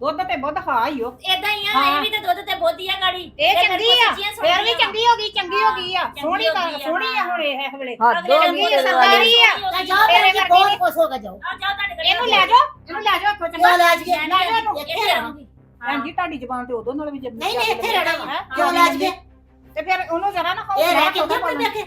ਦੁੱਧ ਤੇ ਬੁੱਧ ਖਾ ਹੀ ਉਹ ਏਦਾਂ ਹੀ ਆ ਹਾਂ। ਇਹ ਵੀ ਤੇ ਦੁੱਧ ਤੇ ਬੋਦੀ ਆ ਗਾੜੀ ਇਹ ਮੇਰੇ ਚੰਗੀ ਕੋਲ ਆ ਸੱਚੀਆਂ ਫੇਰ ਵੀ ਸੁਣਦੀਆਂ ਚੰਗੀ ਹੋ ਗਈ ਚੰਗੀ ਹੋ ਗਈ ਆ ਚੰਗੀ ਸੋਹਣੀ ਹੋ ਤਾਂ ਗਈ ਆ, ਸੋਹਣੀ ਆ ਹਾਂ। ਹੁਣ ਇਹ ਵੇਲੇ ਹੱਦ ਹੋ ਅਗਲੇ ਗਈ ਦੀ ਤੇਰੇ ਵਾਲੀ ਆ। ਤਾਂ ਜਾ ਤੇਰੇ ਭੈਣ ਜੀ ਵਰਗੀ ਬਹੁਤ। ਖੁਸ਼ ਹੋ ਕੇ ਜਾਓ ਆ ਜਾ ਤੁਹਾਡੇ ਇਹਨੂੰ ਲੈ ਜਾਓ ਇਹਨੂੰ ਲੈ ਜਾਓ ਇੱਥੋਂ ਚੰਗਾ ਲੈ ਜਾਈਏ? ਲੈ ਜਾਓ ਇਹਨੂੰ ਇੱਥੇ ਰਹਿਣਾ ਭੈਣ ਜੀ ਤੁਹਾਡੀ ਜ਼ਬਾਨ ਤੇ ਉਦੋਂ ਨਾਲ ਵੀ ਜਿੰਨੀ ਨਹੀਂ ਨਹੀਂ ਇੱਥੇ ਰਹਿਣਾ ਵਾ। ਹੈਂ? ਕਿਉਂ ਲੈ ਜਾਈਏ ਤੇ ਫਿਰ ਉਹਨੂੰ ਜਰਾ ਨਾ ਇਹ ਰਹਿ ਕੇ ਦਿਓ। ਪੜ ਕੇ।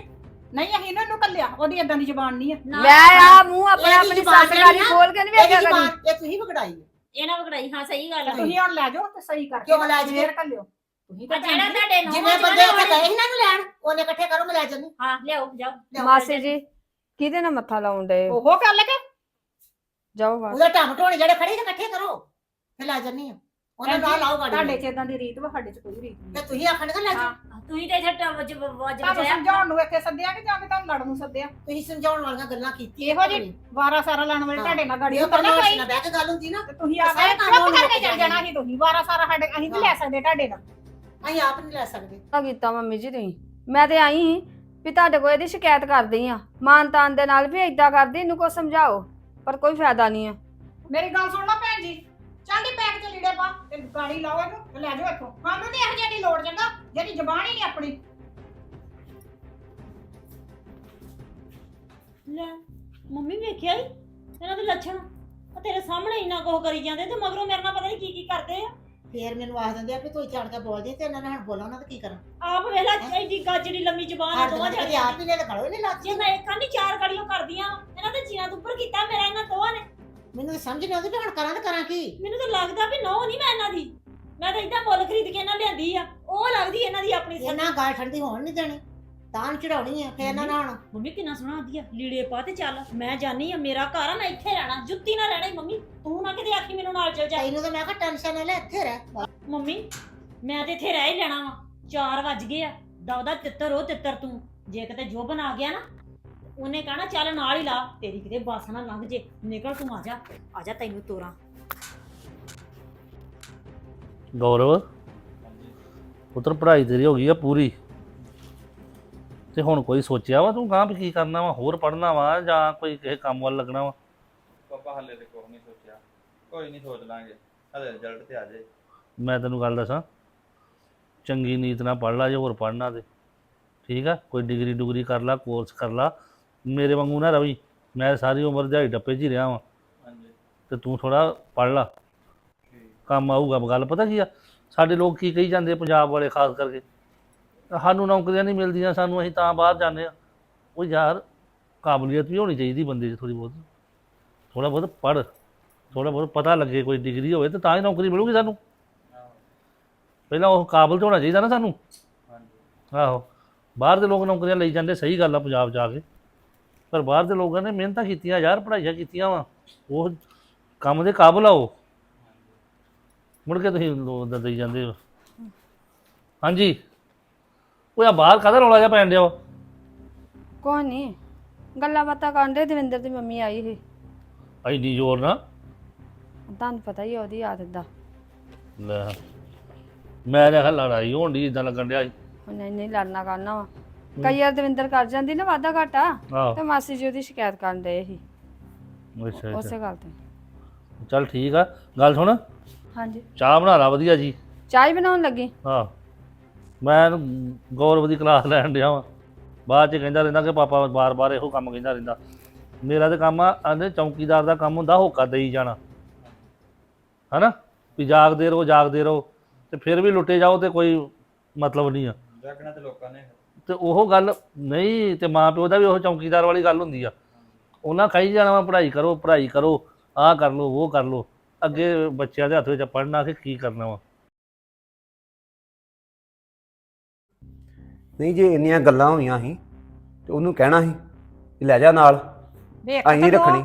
ਨਹੀਂ ਅਸੀਂ ਇਹਨਾਂ ਨੂੰ ਕੱਲਿਆ। ਉਹਦੀ ਇਦਾਂ ਦੀ ਜ਼ਬਾਨ ਨਹੀਂ ਹੈ ਲੈ ਆ ਮੂੰਹ ਆਪਣਾ ਆਪਣੀ ਸੱਸ ਗਾਲੀ ਖੋਲ ਕੇ ਨਹੀਂ ਵੇਖਿਆ ਕਰੀ ਜ਼ਬਾਨ ਇਹ ਤੁਸੀਂ ਵਿਗੜਾਈ ਹੈ। ਇਹਨਾਂ ਵਗੜਾਈ ਹਾਂ ਸਹੀ ਗੱਲ ਆ। ਤੁਸੀਂ ਹੁਣ ਲੈ ਜਾਓ ਤੇ ਸਹੀ ਕਰਕੇ ਕਿਉਂ ਲੈ ਜਾਈਏ? ਫੇਰ ਕੱਲਿਓ। ਜਿੰਨੇ ਬੰਦੇ ਇੱਥੇ ਗਏ ਸੀ ਨਾ ਲੈਣ ਉਹਨੇ ਇਕੱਠੇ ਕਰੋ ਮੈਂ ਲੈ ਜੰਨੀ ਹਾਂ ਲਿਆਓ ਜਾਓ। ਮਾਸੀ ਜੀ ਕਿਹਦੇ ਨਾਲ ਮੱਥਾ ਲਾਉਣ ਦੇ ਉਹ ਗੱਲ ਕੇ। ਜਾਓ ਬਾਹਰ। ਉਹਦੇ ਟੰਮ ਟੋਣੇ ਜਿਹੜੇ ਖੜੇ ਨੇ ਇਕੱਠੇ ਕਰੋ। ਫਿਰ ਲੈ ਜੰਨੀ ਆ। ਉਹਨਾਂ ਨਾਲ ਲਾਓ ਗਾੜੀ ਤੁਹਾਡੇ ਚ ਇਦਾਂ ਦੀ ਰੀਤ ਵਾ ਸਾਡੇ ਚ ਕੋਈ ਰੀਤ ਤੇ ਨਹੀਂ ਤੁਸੀਂ ਆਖਣ ਦਾ ਲੈ ਜਾਓ ਹਾਂ। ਤੁਸੀਂ ਤੇ ਇੱਥੇ ਟਵਜ ਵਜ ਤੁਹਾਨੂੰ ਸਮਝਾਉਣ ਨੂੰ ਇੱਥੇ ਸੱਦਿਆ ਕਿ ਜਾਂ ਕਿ ਤੁਹਾਨੂੰ ਲੜਨ ਨੂੰ ਸੱਦਿਆ? ਤੁਸੀਂ ਸਮਝਾਉਣ ਵਾਲੀਆਂ ਗੱਲਾਂ ਕੀਤੀਆਂ ਇਹੋ ਜਿਹੀ ਵਾਰਾ ਸਾਰਾ ਲੈਣ ਵਾਲੇ। ਤੁਹਾਡੇ ਨਾਲ ਗਾੜੀ ਇਹ ਉੱਪਰ ਨਾ ਬਹਿ ਕੇ ਗੱਲ ਹੁੰਦੀ ਨਾ ਤੇ ਤੁਸੀਂ ਸਾਰੇ ਚੁੱਪ ਕਾਨੂੰਨ ਕਰਕੇ ਚੱਲ ਜਾਣਾ ਸੀ ਤੁਸੀਂ ਵਾਰਾ ਸਾਰਾ ਸਾਡੇ ਅਸੀਂ ਨਹੀਂ ਲੈ ਸਕਦੇ ਤੁਹਾਡੇ ਨਾਲ। ਅਸੀਂ ਆਪ ਨਹੀਂ ਲੈ ਸਕਦੇ। ਆ ਕੀਤਾ ਮੰਮੀ ਜੀ ਤੁਸੀਂ ਮੈਂ ਤੇ ਆਈ ਸੀ ਵੀ ਤੁਹਾਡੇ ਕੋਲ ਇਹਦੀ ਸ਼ਿਕਾਇਤ ਕਰਦੀ ਆ। ਮਾਨ ਤਾਨ ਦੇ ਨਾਲ ਵੀ ਏਦਾਂ ਕਰਦੀ ਇਹਨੂੰ ਕੋ ਸਮਝਾਓ ਪਰ ਕੋਈ ਫਾਇਦਾ ਨਹੀਂ ਆ। ਮੇਰੀ ਗੱਲ ਸੁਣ ਲਓ ਭੈਣ ਜੀ ਚਾਂਦੀ ਪੈਕ ਚ ਲੀੜੇ ਪਾ ਤੇ ਗਾੜੀ ਲਾਓ ਇਹਨੂੰ ਤੇ ਲੈ ਜਾਓ ਇੱਥੋਂ। ਸਾਨੂੰ ਨਹੀਂ ਇਹੋ ਜਿਹੀ ਦੀ ਲੋੜ ਚੰਗਾ ਜਿਹੜੀ ਜ਼ਬਾਨ ਹੀ ਨਹੀਂ ਆਪਣੀ। ਲੈ ਮੰਮੀ ਵੇਖਿਆ ਹੀ ਇਹਨਾਂ ਦੇ ਲੱਛਣ ਆ ਤੇਰੇ ਸਾਹਮਣੇ ਇੰਨਾ ਕੁਝ ਕਰੀ ਜਾਂਦੇ ਤੇ ਮਗਰੋਂ ਮੇਰੇ ਨਾਲ ਪਤਾ ਨਹੀਂ ਕੀ ਕੀ ਕਰਦੇ ਆ। ਫੇਰ ਮੈਨੂੰ ਆਖ ਦਿੰਦੇ ਆ ਵੀ ਤੂੰ ਚੜ ਕੇ ਬੋਲਦੀ ਤੇ ਇਹਨਾਂ ਨੇ ਹੁਣ ਬੋਲਾਂ ਉਹਨਾਂ ਤੇ ਕੀ ਕਰਾਂ? ਆਪ ਵੇਲਾ ਐਡੀ ਗੱਜੜੀ ਲੰਮੀ ਜ਼ਬਾਨ ਆ ਹਰ ਦੋਵਾਂ ਦਿਨ ਜਾਣੀਆਂ ਆਪ ਹੀ ਨੇ ਲਗਾੜੋ ਨਹੀਂ ਲਾਤੀ ਜੇ ਮੈਂ ਇੱਕ ਨਹੀਂ ਚਾਰ ਗੜੀਆਂ ਕਰਦੀਆਂ। ਇਹਨਾਂ ਦੇ ਜੀਆਂ ਤੋਂ ਉੱਪਰ ਕੀਤਾ ਮੇਰਾ ਇਹਨਾਂ ਦੋਵਾਂ ਨੇ। ਮੈਨੂੰ ਤਾਂ ਸਮਝ ਨਹੀਂ ਆਉਂਦੀ ਵੀ ਹੁਣ ਕਰਾਂ ਤੇ ਕਰਾਂ ਕੀ? ਮੈਨੂੰ ਤਾਂ ਲੱਗਦਾ ਵੀ ਨੋ ਨਹੀਂ ਮੈਂ ਇਹਨਾਂ ਦੀ। ਮੈਂ ਤਾਂ ਇਦਾਂ ਮੁੱਲ ਖਰੀਦ ਕੇ ਇਹਨਾਂ ਲਿਆਂਦੀ ਆ। ਉਹ ਲੱਗਦੀ ਇਹਨਾਂ ਦੀ ਆਪਣੀ ਸੱਚ ਇਹਨਾਂ ਗਾਲ ਠੰਡੀ ਹੋਣ ਨਹੀਂ ਦੇਣੀ। ਤਾਂ ਚੜਾਉਣੀ ਆ ਫੇਰ ਇਹਨਾਂ ਨਾਲ ਮੰਮੀ ਕਿੰਨਾ ਸੋਹਣਾ ਆਦੀ ਆ। ਲੀੜੇ ਪਾ ਤੇ ਚੱਲ। ਮੈਂ ਜਾਨੀ ਆ ਮੇਰਾ ਘਰ ਆ ਮੈਂ ਇੱਥੇ ਰਹਿਣਾ। ਜੁੱਤੀ ਨਾ ਰਹਿਣਾ ਈ ਮੰਮੀ। ਤੂੰ ਨਾ ਕਿਤੇ ਆਖੀ ਮੈਨੂੰ ਨਾਲ ਚਲ ਜਾ। ਤੈਨੂੰ ਤਾਂ ਮੈਂ ਕਿਹਾ ਟੈਨਸ਼ਨ ਨਾ ਲੈ ਇੱਥੇ ਰਹਿ। ਮੰਮੀ ਮੈਂ ਤੇ ਇੱਥੇ ਰਹਿ ਹੀ ਲੈਣਾ ਵਾ। 4 ਵੱਜ ਗਏ ਆ। ਦਵਦਾ ਤਿੱਤਰ ਉਹ ਤਿੱਤਰ ਤੂੰ। ਜੇ ਕਿਤੇ ਜੋਬਨ ਆ ਗਿਆ ਨਾ ਉਹਨੇ ਕਹਣਾ ਚੱਲ ਨਾਲ ਹੀ ਲਾ ਤੇਰੀ ਕਿਤੇ ਬੱਸ ਨਾ ਲੰਘ ਜੇ। ਨਿਕਲ ਤੂੰ ਆ ਜਾ ਆ ਜਾ ਤੈਨੂੰ ਤੋਰਾਂ। ਗੌਰਵ ਪੁੱਤਰ ਪੜ੍ਹਾਈ ਤੇਰੀ ਹੋ ਗਈ ਆ ਪੂਰੀ। ਤੇ ਹੁਣ ਕੋਈ ਸੋਚਿਆ ਵਾ ਤੂੰ ਗਾਂ ਵੀ ਕੀ ਕਰਨਾ ਵਾ ਹੋਰ ਪੜ੍ਹਨਾ ਵਾ ਜਾਂ ਕੋਈ ਕਿਸੇ ਕੰਮ ਵੱਲ ਲੱਗਣਾ ਵਾ? ਪਾਪਾ ਹੱਲੇ ਤੇ ਕੁਛ ਨਹੀਂ ਸੋਚਿਆ। ਕੋਈ ਨਹੀਂ ਸੋਚ ਲਾਂਗੇ ਹਲੇ ਰਿਜ਼ਲਟ ਤੇ ਆ ਜਾਏ ਮੈਂ ਤੈਨੂੰ ਗੱਲ ਦੱਸਾਂ ਚੰਗੀ ਨੀਤ ਨਾਲ ਪੜ੍ਹ ਲਾ ਜੇ ਹੋਰ ਪੜ੍ਹਨਾ ਤੇ ਠੀਕ ਆ ਕੋਈ ਡਿਗਰੀ ਡੁਗਰੀ ਕਰ ਲਾ ਕੋਰਸ ਕਰ ਲਾ ਮੇਰੇ ਵਾਂਗੂ ਨਾ ਰਵੀ ਮੈਂ ਸਾਰੀ ਉਮਰ ਦਿਹਾੜੀ ਡੱਪੇ 'ਚ ਹੀ ਰਿਹਾ ਵਾਂ। ਹਾਂਜੀ। ਤੇ ਤੂੰ ਥੋੜਾ ਪੜ੍ਹ ਲਾ। ਕੰਮ ਆਊਗਾ ਗੱਲ ਪਤਾ ਕੀ ਆ? ਸਾਡੇ ਲੋਕ ਕੀ ਕਹੀ ਜਾਂਦੇ ਆ ਪੰਜਾਬ ਵਾਲੇ ਖਾਸ ਕਰਕੇ? ਸਾਨੂੰ ਨੌਕਰੀਆਂ ਨਹੀਂ ਮਿਲਦੀਆਂ ਸਾਨੂੰ ਅਸੀਂ ਤਾਂ ਬਾਹਰ ਜਾਂਦੇ ਆ। ਉਹ ਯਾਰ ਕਾਬਲੀਅਤ ਵੀ ਹੋਣੀ ਚਾਹੀਦੀ ਬੰਦੇ 'ਚ ਥੋੜੀ ਬਹੁਤ। ਥੋੜਾ ਬਹੁਤ ਪੜ੍ਹ। ਥੋੜਾ ਬਹੁਤ ਪਤਾ ਲੱਗੇ ਕੋਈ ਡਿਗਰੀ ਹੋਵੇ ਤੇ ਤਾਂ ਹੀ ਨੌਕਰੀ ਮਿਲੂਗੀ ਸਾਨੂੰ। ਪਹਿਲਾਂ ਉਹ ਕਾਬਲ ਤੇ ਹੋਣਾ ਚਾਹੀਦਾ ਨਾ ਸਾਨੂੰ। ਹਾਂਜੀ। ਆਹੋ। ਬਾਹਰ ਦੇ ਲੋਕ ਨੌਕਰੀਆਂ ਲਈ ਜਾਂਦੇ ਸਹੀ ਗੱਲ ਆ ਪੰਜਾਬ ਜਾ ਕੇ। ਪਰ ਬਾਹਰ ਦੇ ਲੋਕਾਂ ਨੇ ਮਿਹਨਤਾਂ ਕੀਤੀਆਂ ਯਾਰ ਪੜ੍ਹਾਈਆਂ ਕੀਤੀਆਂ ਵਾ। ਉਹ ਕੰਮ ਦੇ ਕਾਬਲ ਆ ਉਹ। ਮੁੜ ਕੇ ਤੁਸੀਂ ਉਧਰ ਦੇਈ ਜਾਂਦੇ ਹੋ। ਹਾਂਜੀ। ਉਹ ਆ ਬਾਹਰ ਕਾਹਦਾ ਰੌਲਾ ਜਿਹਾ ਪੈਣ ਡਿਆ ਵਾ? ਕੋਈ ਨਹੀਂ ਗੱਲਾਂ ਬਾਤਾਂ ਕਰਨ ਦੇ ਦਵਿੰਦਰ ਦੀ ਮੰਮੀ ਆਈ ਸੀ। ਇੰਨੀ ਜ਼ੋਰ ਨਾ। ਤੁਹਾਨੂੰ ਪਤਾ ਹੀ ਆ ਉਹਦੀ ਆਦਤ ਦਾ। ਲੈ। ਮੈਂ ਦੇਖਾ ਲੜਾਈ ਹੋਣ ਦੀ ਇਦਾਂ ਲੱਗਣ ਡਿਆ ਸੀ। ਉਹਨੇ ਨਹੀਂ ਲੜਨਾ ਕਰਨਾ ਵਾ। ਕਈ ਵਾਰ ਦਵਿੰਦਰ ਕਰ ਜਾਂਦੀ ਨਾ ਵਾਧਾ ਘਾਟਾ ਆਹੋ। ਤੇ ਮਾਸੀ ਜੀ ਉਹਦੀ ਸ਼ਿਕਾਇਤ ਕਰਨ ਦੇ ਸੀ। ਅੱਛਾ ਅੱਛਾ। ਉਸੇ ਗੱਲ ਤੇ। ਚੱਲ ਠੀਕ ਆ ਗੱਲ ਸੁਣ। ਹਾਂਜੀ। ਚਾਹ ਬਣਾ ਲਾ ਵਧੀਆ ਜੀ। ਚਾਹ ਹੀ ਬਣਾਉਣ ਲੱਗੀ? ਹਾਂ ਮੈਂ ਗੌਰਵ ਦੀ ਕਲਾਸ ਲੈਣ ਡਿਆ ਵਾਂ। ਬਾਅਦ ਚ ਕਹਿੰਦਾ ਰਹਿੰਦਾ ਕਿ ਪਾਪਾ ਬਾਰ-ਬਾਰ ਇਹੋ ਕੰਮ ਕਹਿੰਦਾ ਰਹਿੰਦਾ। ਮੇਰਾ ਤੇ ਕੰਮ ਆ ਆਂਦੇ ਚੌਕੀਦਾਰ ਦਾ ਕੰਮ ਹੁੰਦਾ ਹੋਕਾ ਦੇਈ ਜਾਣਾ। ਹਨਾ? ਵੀ ਜਾਗਦੇ ਰਹੋ ਜਾਗਦੇ ਰਹੋ ਤੇ ਫਿਰ ਵੀ ਲੁੱਟੇ ਜਾਓ ਤੇ ਕੋਈ ਮਤਲਬ ਨਹੀਂ ਆ। ਜਾਗਣਾ ਤੇ ਲੋਕਾਂ ਨੇ। ਤੇ ਉਹ ਗੱਲ ਨਹੀਂ ਤੇ ਮਾਂ ਪਿਓ ਦਾ ਵੀ ਉਹ ਚੌਕੀਦਾਰ ਵਾਲੀ ਗੱਲ ਹੁੰਦੀ ਆ। ਉਹਨਾਂ ਕਹੀ ਜਾਣਾ ਵਾ ਪੜ੍ਹਾਈ ਕਰੋ ਪੜ੍ਹਾਈ ਕਰੋ ਆਹ ਕਰ ਲਓ ਉਹ ਕਰ ਲਓ। ਅੱਗੇ ਬੱਚਿਆਂ ਦੇ ਹੱਥ ਵਿੱਚ ਪੜ੍ਹਨਾ ਕਿ ਕੀ ਕਰਨਾ ਵਾ। ਨਹੀਂ ਜੇ ਇੰਨੀਆਂ ਗੱਲਾਂ ਹੋਈਆਂ ਸੀ ਤੇ ਉਹਨੂੰ ਕਹਿਣਾ ਸੀ ਲੈ ਜਾ ਨਾਲ ਵੇਖ ਅਸੀਂ ਤਾਂ ਲਓ। ਰੱਖਣੀ।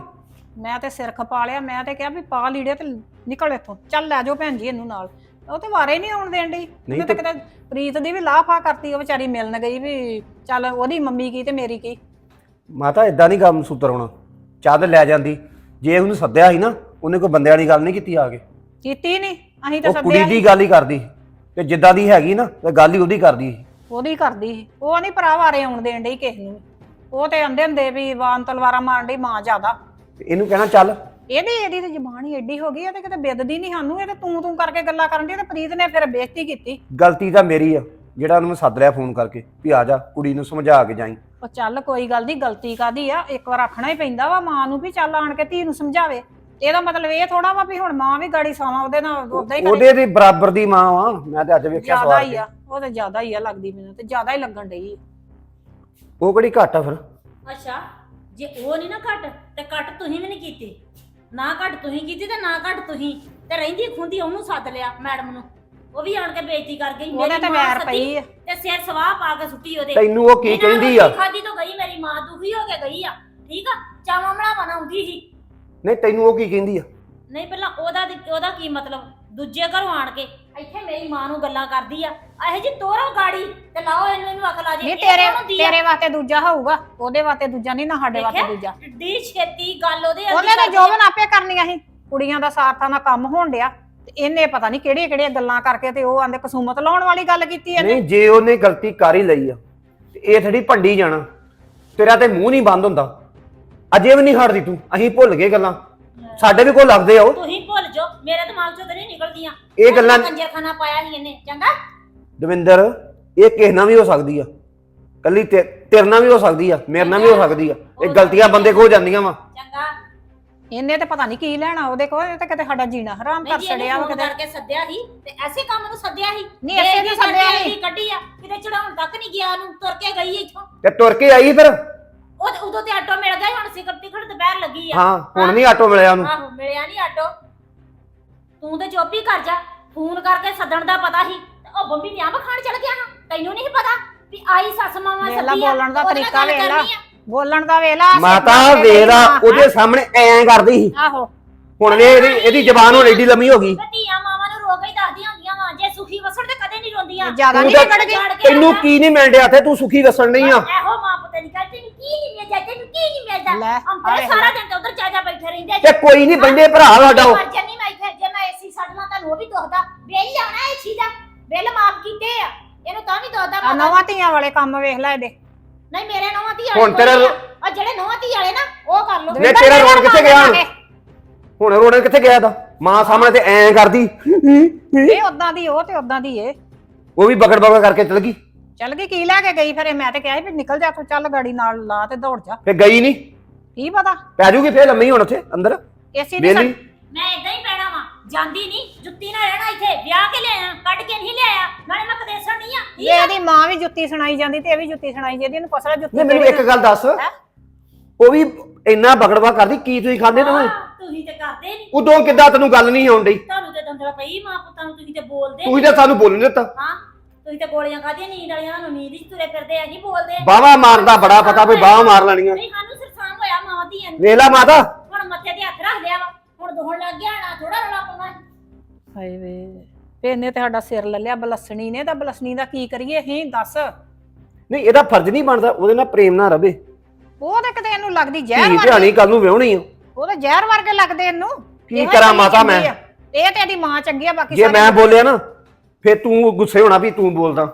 ਮੈਂ ਤੇ ਸਿਰ ਖਪਾ ਲਿਆ ਮੈਂ ਤੇ ਕਿਹਾ ਵੀ ਪਾ ਲੀੜੇ ਤੇ ਨਿਕਲ ਇੱਥੋਂ। ਚੱਲ ਲੈ ਜਾਓ ਭੈਣ ਜੀ ਇਹਨੂੰ ਨਾਲ। ਉਹ ਤੇ ਵਾਰੇ ਨਹੀਂ ਆਉਣ ਦੇਣ ਡਈ। ਨਹੀਂ ਤਾਂ ਕਿਤੇ ਪ੍ਰੀਤ ਦੀ ਵੀ ਲਾਫਾ ਕਰਤੀ ਉਹ ਵਿਚਾਰੀ ਮਿਲਣ ਗਈ ਵੀ ਚੱਲ ਉਹਦੀ ਮੰਮੀ ਕੀ ਤੇ ਮੇਰੀ ਕੀ। ਮਾਤਾ ਇਦਾਂ ਨਹੀਂ ਕੰਮ ਸੂਤਰ ਹੋਣਾ। ਚੱਲ ਲੈ ਜਾਂਦੀ। ਜੇ ਉਹਨੂੰ ਸੱਦਿਆ ਸੀ ਨਾ ਉਹਨੇ ਕੋਈ ਬੰਦਿਆਂ ਦੀ ਗੱਲ ਨਹੀਂ ਕੀਤੀ ਆ ਕੇ। ਕੀਤੀ ਨਹੀਂ ਅਸੀਂ ਤਾਂ ਉਹ ਕੁੜੀ ਸੱਦਿਆ ਦੀ ਗੱਲ ਹੀ ਕਰਦੀ ਸੀ। ਤੇ ਜਿੱਦਾਂ ਦੀ ਹੈਗੀ ਨਾ ਤੇ ਗੱਲ ਹੀ ਉਹਦੀ ਕਰਦੀ ਸੀ। ਉਹਦੀ ਕਰਦੀ ਸੀ। ਉਹ ਨਹੀਂ ਭਰਾ ਵਾਰੇ ਆਉਣ ਦੇਣ ਡਈ ਕਿਸੇ ਨੂੰ। ਵੀ। ਉਹ ਤੇ ਆਂਦੇ ਹੁੰਦੇ ਵੀ ਵਾਨ ਤਲਵਾਰਾਂ ਮਾਰਨ ਡਈ ਮਾਂ ਜ਼ਿਆਦਾ। ਤੇ ਇਹਨੂੰ ਕਹਿਣਾ ਚੱਲ ਇਹਦੀ ਇਹਦੀ ਤੇ ਜ਼ਬਾਨ ਹੀ ਐਡੀ ਹੋ ਗਈ ਇਹ ਤੇ ਕਿਤੇ ਬਿੱਦਦੀ ਨਹੀਂ ਸਾਨੂੰ ਇਹ ਤੇ ਤੂੰ ਤੂੰ ਕਰਕੇ ਗੱਲਾਂ ਕਰਨ ਦੀ ਤੇ ਪ੍ਰੀਤ ਨੇ ਫਿਰ ਬੇਇੱਜ਼ਤੀ ਕੀਤੀ। ਗਲਤੀ ਤਾਂ ਮੇਰੀ ਆ ਜਿਹੜਾ ਉਹਨੂੰ ਸੱਦ ਲਿਆ ਫੋਨ ਕਰਕੇ ਵੀ ਆ ਜਾ ਕੁੜੀ ਨੂੰ ਸਮਝਾ ਕੇ ਜਾਈ। ਉਹ ਚੱਲ ਕੋਈ ਗੱਲ ਨਹੀਂ ਗਲਤੀ ਕਾਦੀ ਆ ਇੱਕ ਵਾਰ ਆਖਣਾ ਹੀ ਪੈਂਦਾ ਵਾ ਮਾਂ ਨੂੰ ਵੀ ਚੱਲ ਆਣ ਕੇ ਧੀ ਨੂੰ ਸਮਝਾਵੇ। ਇਹਦਾ ਮਤਲਬ ਇਹ ਥੋੜਾ ਵਾ ਵੀ ਹੁਣ ਮਾਂ ਵੀ ਗਾੜੀ ਸਾਵਾਂ ਉਹਦੇ ਨਾਲ ਉਦਾਂ ਹੀ ਕਰੇ ਉਹਦੇ ਦੀ ਬਰਾਬਰ ਦੀ ਮਾਂ ਵਾ ਮੈਂ ਤੇ ਅੱਜ ਵੇਖਿਆ ਜ਼ਿਆਦਾ ਸਵਾਰ ਹੀ ਆ ਉਹ ਤੇ ਜ਼ਿਆਦਾ ਹੀ ਆ ਲੱਗਦੀ ਮੈਨੂੰ ਤੇ ਜ਼ਿਆਦਾ ਹੀ ਲੱਗਣ ਡਈ ਆ। ਉਹ ਕਿਹੜੀ ਘੱਟ ਆ ਫਿਰ? ਅੱਛਾ ਜੇ ਉਹ ਨਹੀਂ ਨਾ ਘਟ ਤੇ ਘਟ ਤੁਸੀਂ ਵੀ ਨਹੀਂ ਕੀਤੀ। ਨਾ ਘਟ ਤੁਸੀਂ ਕੀਤੀ ਤੇ ਨਾ ਘਟ ਤੁਸੀਂ। ਤੇ ਰਹਿੰਦੀ ਖੁੰਦੀ ਉਹਨੂੰ ਸੱਦ ਲਿਆ ਮੈਡਮ ਨੂੰ। ਉਹ ਵੀ ਆਣ ਕੇ ਬੇਇੱਜ਼ਤੀ ਕਰ ਗਈ। ਉਹਦੇ ਤੇ ਮਾਂ ਵੈਰ ਪਈ ਆ। ਤੇ ਸਿਰ ਸਵਾਹ ਪਾ ਕੇ ਸੁੱਟੀ ਉਹਦੇ। ਤੈਨੂੰ ਉਹ ਕੀ ਕਹਿੰਦੀ ਆ? ਖਾਦੀ ਤੋਂ ਗਈ ਮੇਰੀ ਮਾਂ ਦੁਖੀ ਹੋ ਕੇ ਗਈ ਆ। ਠੀਕ ਆ? ਚਾਵਾਂ ਬਣਾਵਾਂ ਨਾ ਆਉਂਦੀ ਸੀ। ਨਹੀਂ ਤੈਨੂੰ ਉਹ ਕੀ ਕਹਿੰਦੀ ਆ? ਨਹੀਂ ਪਹਿਲਾਂ ਉਹਦਾ ਉਹਦਾ ਕੀ ਮਤਲਬ? ਦੂਜੇ ਘਰੋਂ ਆਣ ਕੇ ਇੱਥੇ ਮੇਰੀ ਮਾਂ ਨੂੰ ਗੱਲਾਂ ਕਰਦੀ ਆ। ਇਹੋ ਜੀ ਤੋਰੋ ਗਾੜੀ ਤੇ ਲਾਓ ਇਹਨੂੰ ਇਹਨੂੰ ਅਕਲ ਆ ਜੇ। ਨਹੀਂ ਤੇਰੇ? ਤੇਰੇ ਵਾਸਤੇ ਦੂਜਾ ਹੋਊਗਾ ਉਹਦੇ ਵਾਸਤੇ ਦੂਜਾ ਨਹੀਂ ਨਾ ਸਾਡੇ ਵਾਸਤੇ? ਦੂਜਾ। ਏਡੀ ਛੇਤੀ ਗੱਲ ਉਹਦੇ ਅੱਗੇ ਉਹਨੇ ਤਾਂ ਕਰਦੀ। ਜੋਬਨ ਆਪੇ ਕਰਨੀਆਂ ਸੀ ਕੁੜੀਆਂ ਦਾ ਸਾਰਥਾਂ ਦਾ ਕੰਮ ਹੋਣ ਡਿਆ। ਤੇ ਇਹਨੇ ਪਤਾ ਨਹੀਂ ਕਿਹੜੀਆਂ ਕਿਹੜੀਆਂ ਗੱਲਾਂ ਕਰਕੇ ਤੇ ਉਹ ਆਂਦੇ ਕਸੂਮਤ ਲਾਉਣ ਵਾਲੀ ਗੱਲ ਕੀਤੀ ਇਹਨੇ। ਨਹੀਂ ਜੇ ਉਹਨੇ ਗਲਤੀ ਕਰ ਹੀ ਲਈ ਆ ਤੇ ਇਹ ਥੜੀ ਭੰਡੀ ਜਾਣਾ। ਤੇਰਾ ਤੇ ਮੂੰਹ ਨਹੀਂ ਬੰਦ ਹੁੰਦਾ। ਅਜੇ ਵੀ ਨਹੀਂ ਹਟਦੀ ਤੂੰ। ਅਸੀਂ ਭੁੱਲ ਗਏ ਗੱਲਾਂ। ਸਾਡੇ ਵੀ ਕੋਲ ਲੱਗਦੇ ਆ ਉਹ। ਤੁਸੀਂ ਭੁੱਲ ਜਾਓ। ਮੇਰੇ ਦਿਮਾਗ ਚੋਂ ਤਾਂ ਨਹੀਂ ਨਿਕਲਦੀਆਂ। ਇਹ ਗੱਲਾਂ ਕੰਜਰਖਾਨਾ ਪਾਇਆ ਸੀ ਇਹਨੇ। ਚੰਗਾ? ਦਵਿੰਦਰ ਇਹ ਕਿਸੇ ਨਾਲ ਵੀ ਹੋ ਸਕਦੀ ਆ। ਕੱਲੀ ਤੇ- ਤੇਰੇ ਨਾਲ ਵੀ ਹੋ ਸਕਦੀ ਆ ਮੇਰੇ ਨਾਲ ਵੀ ਹੋ ਸਕਦੀ ਆ। ਇਹ ਗਲਤੀਆਂ ਬੰਦੇ ਕੋ ਹੋ ਜਾਂਦੀਆਂ ਵਾ। ਚੰਗਾ। ਇਹਨੇ ਤੇ ਪਤਾ ਨਹੀਂ ਕੀ ਲੈਣਾ ਉਹਦੇ ਕੋਲ ਇਹ ਤਾਂ ਕਿਤੇ ਸਾਡਾ ਜੀਣਾ ਹਰਾਮ ਕਰ ਜੀ ਛੜਿਆ ਇਹਨੂੰ ਵਾ ਫੋਨ ਕਿਤੇ। ਕਰਕੇ ਸੱਦਿਆ ਸੀ ਤੇ ਐਸੇ ਕੰਮ ਨੂੰ ਸੱਦਿਆ ਸੀ। ਨਹੀਂ, ਐਸੇ ਨਹੀਂ ਸੱਦਿਆ ਸੀ। ਕੱਢੀ ਆ ਕਿਤੇ ਚੜਾਉਣ ਤੱਕ ਨਹੀਂ ਗਿਆ ਉਹਨੂੰ ਤੁਰ ਕੇ ਗਈ ਇੱਥੋਂ। ਤੇ ਤੁਰ ਕੇ ਆਈ ਫਿਰ? ਉਹ ਉਦੋਂ ਤੇ ਆਟੋ ਮਿਲ ਗਿਆ ਸੀ, ਹੁਣ ਸਿਕਰ ਤਿਕੜ ਦੁਪਹਿਰ ਲੱਗੀ ਆ। ਹਾਂ ਹੁਣ ਨਹੀਂ ਆਟੋ ਮਿਲਿਆ ਉਹਨੂੰ। ਆਹੋ ਮਿਲਿਆ ਨਹੀਂ ਆਟੋ। ਤੂੰ ਤੇ ਚੁੱਪ ਹੀ ਕਰ ਜਾ ਫੋਨ ਕਰਕੇ ਸੱਦਣ ਦਾ ਪਤਾ ਸੀ। ਉਹ ਬੰਬੀ ਵਿਆਹ ਖਾਣ ਚਲ ਗਿਆ ਤੈਨੂੰ ਨਹੀਂ ਪਤਾ ਵੀ ਆਈ ਸੱਸ ਮਾਵਾ ਲਾ ਸੱਦੀ ਆ ਬੋਲਣ ਦਾ ਤਰੀਕਾ ਗੱਲ ਲਾ। ਆ। ਬੋਲਣ ਦਾ ਵੇਲਾ ਮਾਤਾ ਵੇਰਾ ਉਹਦੇ ਸਾਹਮਣੇ ਐਂ ਕਰਦੀ ਸੀ। ਆਹੋ। ਹੁਣ ਵੇ ਇਹਦੀ ਇਹਦੀ ਜ਼ਬਾਨ ਹੁਣ ਏਡੀ ਲੰਮੀ ਹੋ ਗਈ। ਧੀਆਂ ਮਾਵਾਂ ਨੂੰ ਰੋ ਕੇ ਹੀ ਦੱਸਦੀਆਂ ਹੁੰਦੀਆਂ ਵਾਂ ਜੇ ਸੁਖੀ ਵਸਣ ਤੇ ਕਦੇ ਨਹੀਂ ਰੋਂਦੀਆਂ। ਜ਼ਿਆਦਾ ਨਹੀਂ ਵਿਗੜ ਗਈ ਤੈਨੂੰ। ਕੀ ਨਹੀਂ ਮਿਲ ਰਿਹਾ ਤੇ ਤੂੰ ਸੁਖੀ ਵਸਣ ਨਹੀਂ ਆ। ਇਹੋ ਮਾਂ ਪੁੱਤ ਨਹੀਂ ਕਰਦੀ ਤੈਨੂੰ ਕੀ ਨਹੀਂ ਮਿਲਦਾ ਤੈਨੂੰ ਕੀ ਨਹੀਂ ਮਿਲਦਾ। ਲੈ, ਅੰਦਰ ਸਾਰਾ ਦਿਨ ਤੇ ਉਧਰ ਚਾਚਾ ਬੈਠੇ ਰਹਿੰਦੇ ਤੇ ਕੋਈ ਨਹੀਂ ਬੰਦੇ ਭਰਾ ਸਾਡਾ ਉਹ। ਮਰ ਜਾਨੀ ਮੈਂ ਇੱਥੇ ਜੇ ਮੈਂ ਏਸੀ ਛੱਡਣਾ ਤੁਹਾਨੂੰ ਉਹ ਵੀ ਦੁਖਦਾ। ਬਿੱਲ ਆਉਣਾ ਏਸੀ ਦਾ। ਬਿੱਲ ਮਾਫ ਕੀਤੇ ਆ ਇਹਨੂੰ ਤਾਂ ਵੀ ਦੁਖਦਾ ਆ ਨਵਾਂ ਧੀਆਂ ਵਾਲੇ ਕੰਮ ਵੇਖ ਲੈ ਇਹਦੇ। ਨਹੀਂ ਮੇਰੇ ਨੌਵਾਂ ਧੀ ਹੁਣ ਤੇਰਾ ਆ। ਜਿਹੜੇ ਨੌਵਾਂ ਧੀ ਵਾਲੇ ਨਾ ਉਹ ਕਰ ਲੋ ਨਹੀਂ ਤੇਰਾ ਰੋਣ ਕਿੱਥੇ ਗਿਆ ਹੁਣ? ਹੁਣ ਰੋਣ ਕਿੱਥੇ ਗਿਆ ਦਾ ਮਾਂ ਸਾਹਮਣੇ ਤੇ ਐਂ ਕਰਦੀ। ਇਹ ਉਦਾਂ ਦੀ ਉਹ ਤੇ ਉਦਾਂ ਦੀ ਇਹ ਉਹ ਵੀ ਬਗੜ ਬਗੜ ਕਰਕੇ ਚਲ ਗਈ। ਚੱਲ ਗਈ ਕੀ ਲੈ ਕੇ ਗਈ ਫਿਰ? ਇਹ ਮੈਂ ਤੇ ਕਿਹਾ ਸੀ ਵੀ ਨਿਕਲ ਜਾ ਤੂੰ ਚੱਲ ਗਾੜੀ ਨਾਲ ਲਾ ਤੇ ਦੌੜ ਜਾ। ਫੇ ਗਈ ਨਹੀਂ ਕੀ ਪਤਾ? ਪੈ ਜੂਗੀ ਫੇਰ ਲੰਮੀ ਹੁਣ ਉੱਥੇ ਅੰਦਰ। ਏਸੀ ਦੀ ਮੈਂ ਇਦਾਂ ਹੀ ਵਾਂ ਜਾਂਦੀ ਨਹੀਂ ਜੁੱਤੀ ਨਾਲ ਰਹਿਣਾ ਇੱਥੇ ਵਿਆਹ ਕੇ ਲਿਆਇਆ ਕੱਢ ਕੇ ਨਹੀਂ ਲਿਆਇਆ ਨਾਲੇ ਮੈਂ ਕਦੇਸਣ ਨਹੀਂ ਆ ਜੇ ਇਹਦੀ ਮਾਂ ਵੀ ਜੁੱਤੀ ਸੁਣਾਈ ਜਾਂਦੀ ਤੇ ਇਹ ਵੀ ਜੁੱਤੀ ਸੁਣਾਈ ਜਾਂਦੀ ਇਹਨੂੰ ਪੁੱਛ ਲੈ ਜੁੱਤੀ ਨਹੀਂ ਮੈਨੂੰ ਇੱਕ ਗੱਲ ਦੱਸ। ਉਹ ਵੀ ਇੰਨਾ ਬਗੜਵਾ ਕਰਦੀ ਕੀ ਤੁਸੀਂ ਖਾਂਦੇ ਹਾਂ, ਤੁਸੀਂ ਤੇ ਕਰਦੇ ਨਹੀਂ ਉਦੋਂ ਕਿੱਦਾਂ ਤੈਨੂੰ ਗੱਲ ਨਹੀਂ ਆਉਣ ਡਈ? ਤੁਹਾਨੂੰ ਤੇ ਦੰਦਰਾ ਪਈ ਮਾਂ ਪੁੱਤਾਂ ਨੂੰ ਤੁਸੀਂ ਤੇ ਬੋਲਦੇ ਤੁਸੀਂ ਤਾਂ ਸਾਨੂੰ ਬੋਲਣ ਦਿੱਤਾ। ਹਾਂ ਤੁਸੀਂ ਤੇ ਗੋਲੀਆਂ ਖਾਧੀਆਂ ਨੀਂਦ ਵਾਲੀਆਂ ਨੂੰ ਨੀਂਦ ਹੀ ਤੁਰੇ ਫਿਰਦੇ ਅਸੀਂ ਬੋਲਦੇ। ਬਾਵਾ ਮਾਰਦਾ ਬੜਾ ਪਤਾ ਵੀ ਬਾਹ ਮਾਰ ਲੈਣੀਆਂ। ਨਹੀਂ ਸਾਨੂੰ ਸਰਸਾਂ ਹੋਇਆ ਮਾਂ ਧੀਆਂ ਨੂੰ। ਵੇਖ ਲਾ ਮਾਤਾ ਹੁਣ ਮੱਥੇ ਤੇ ਹੱਥ ਰੱਖ ਲਿਆ ਵਾ ਹੁਣ ਲੱਗ ਗਿਆ ਨਾ ਥੋੜਾ ਰੌਲਾ ਪਾਉਣਾ। ਹਾਏ ਵੇ ਤੇ ਇਹਨੇ ਤੇ ਸਾਡਾ ਸਿਰ ਲੈ ਲਿਆ ਬਲਸਣੀ ਨੇ ਤਾਂ ਬਲਸਣੀ ਦਾ ਕੀ ਕਰੀਏ ਅਸੀਂ ਦੱਸ। ਨਹੀਂ ਇਹਦਾ ਫਰਜ਼ ਨਹੀਂ ਬਣਦਾ ਉਹਦੇ ਨਾਲ ਪ੍ਰੇਮ ਨਾ ਰਵੇ। ਉਹ ਤੇ ਕਿਤੇ ਇਹਨੂੰ ਲੱਗਦੀ ਜ਼ਹਿਰ ਧੀ ਵਰਗੀ। ਧਿਆਣੀ ਕੱਲ ਨੂੰ ਵਿਆਹਣੀ ਆ। ਉਹ ਤਾਂ ਜ਼ਹਿਰ ਵਰਗੇ ਲੱਗਦੇ ਇਹਨੂੰ। ਕੀ ਇਹੋ ਕਰਾਂ ਮਾਤਾ ਮੈਂ? ਚੰਗੀ ਆ। ਇਹ ਤੇ ਇਹਦੀ ਮਾਂ ਚੰਗੀ ਆ ਬਾਕੀ ਜੇ ਸਾਰੇ ਮੈਂ ਬੋਲਿਆ ਨਾ ਫੇਰ ਤੂੰ ਗੁੱਸੇ ਹੋਣਾ ਵੀ ਤੂੰ ਬੋਲਦਾ।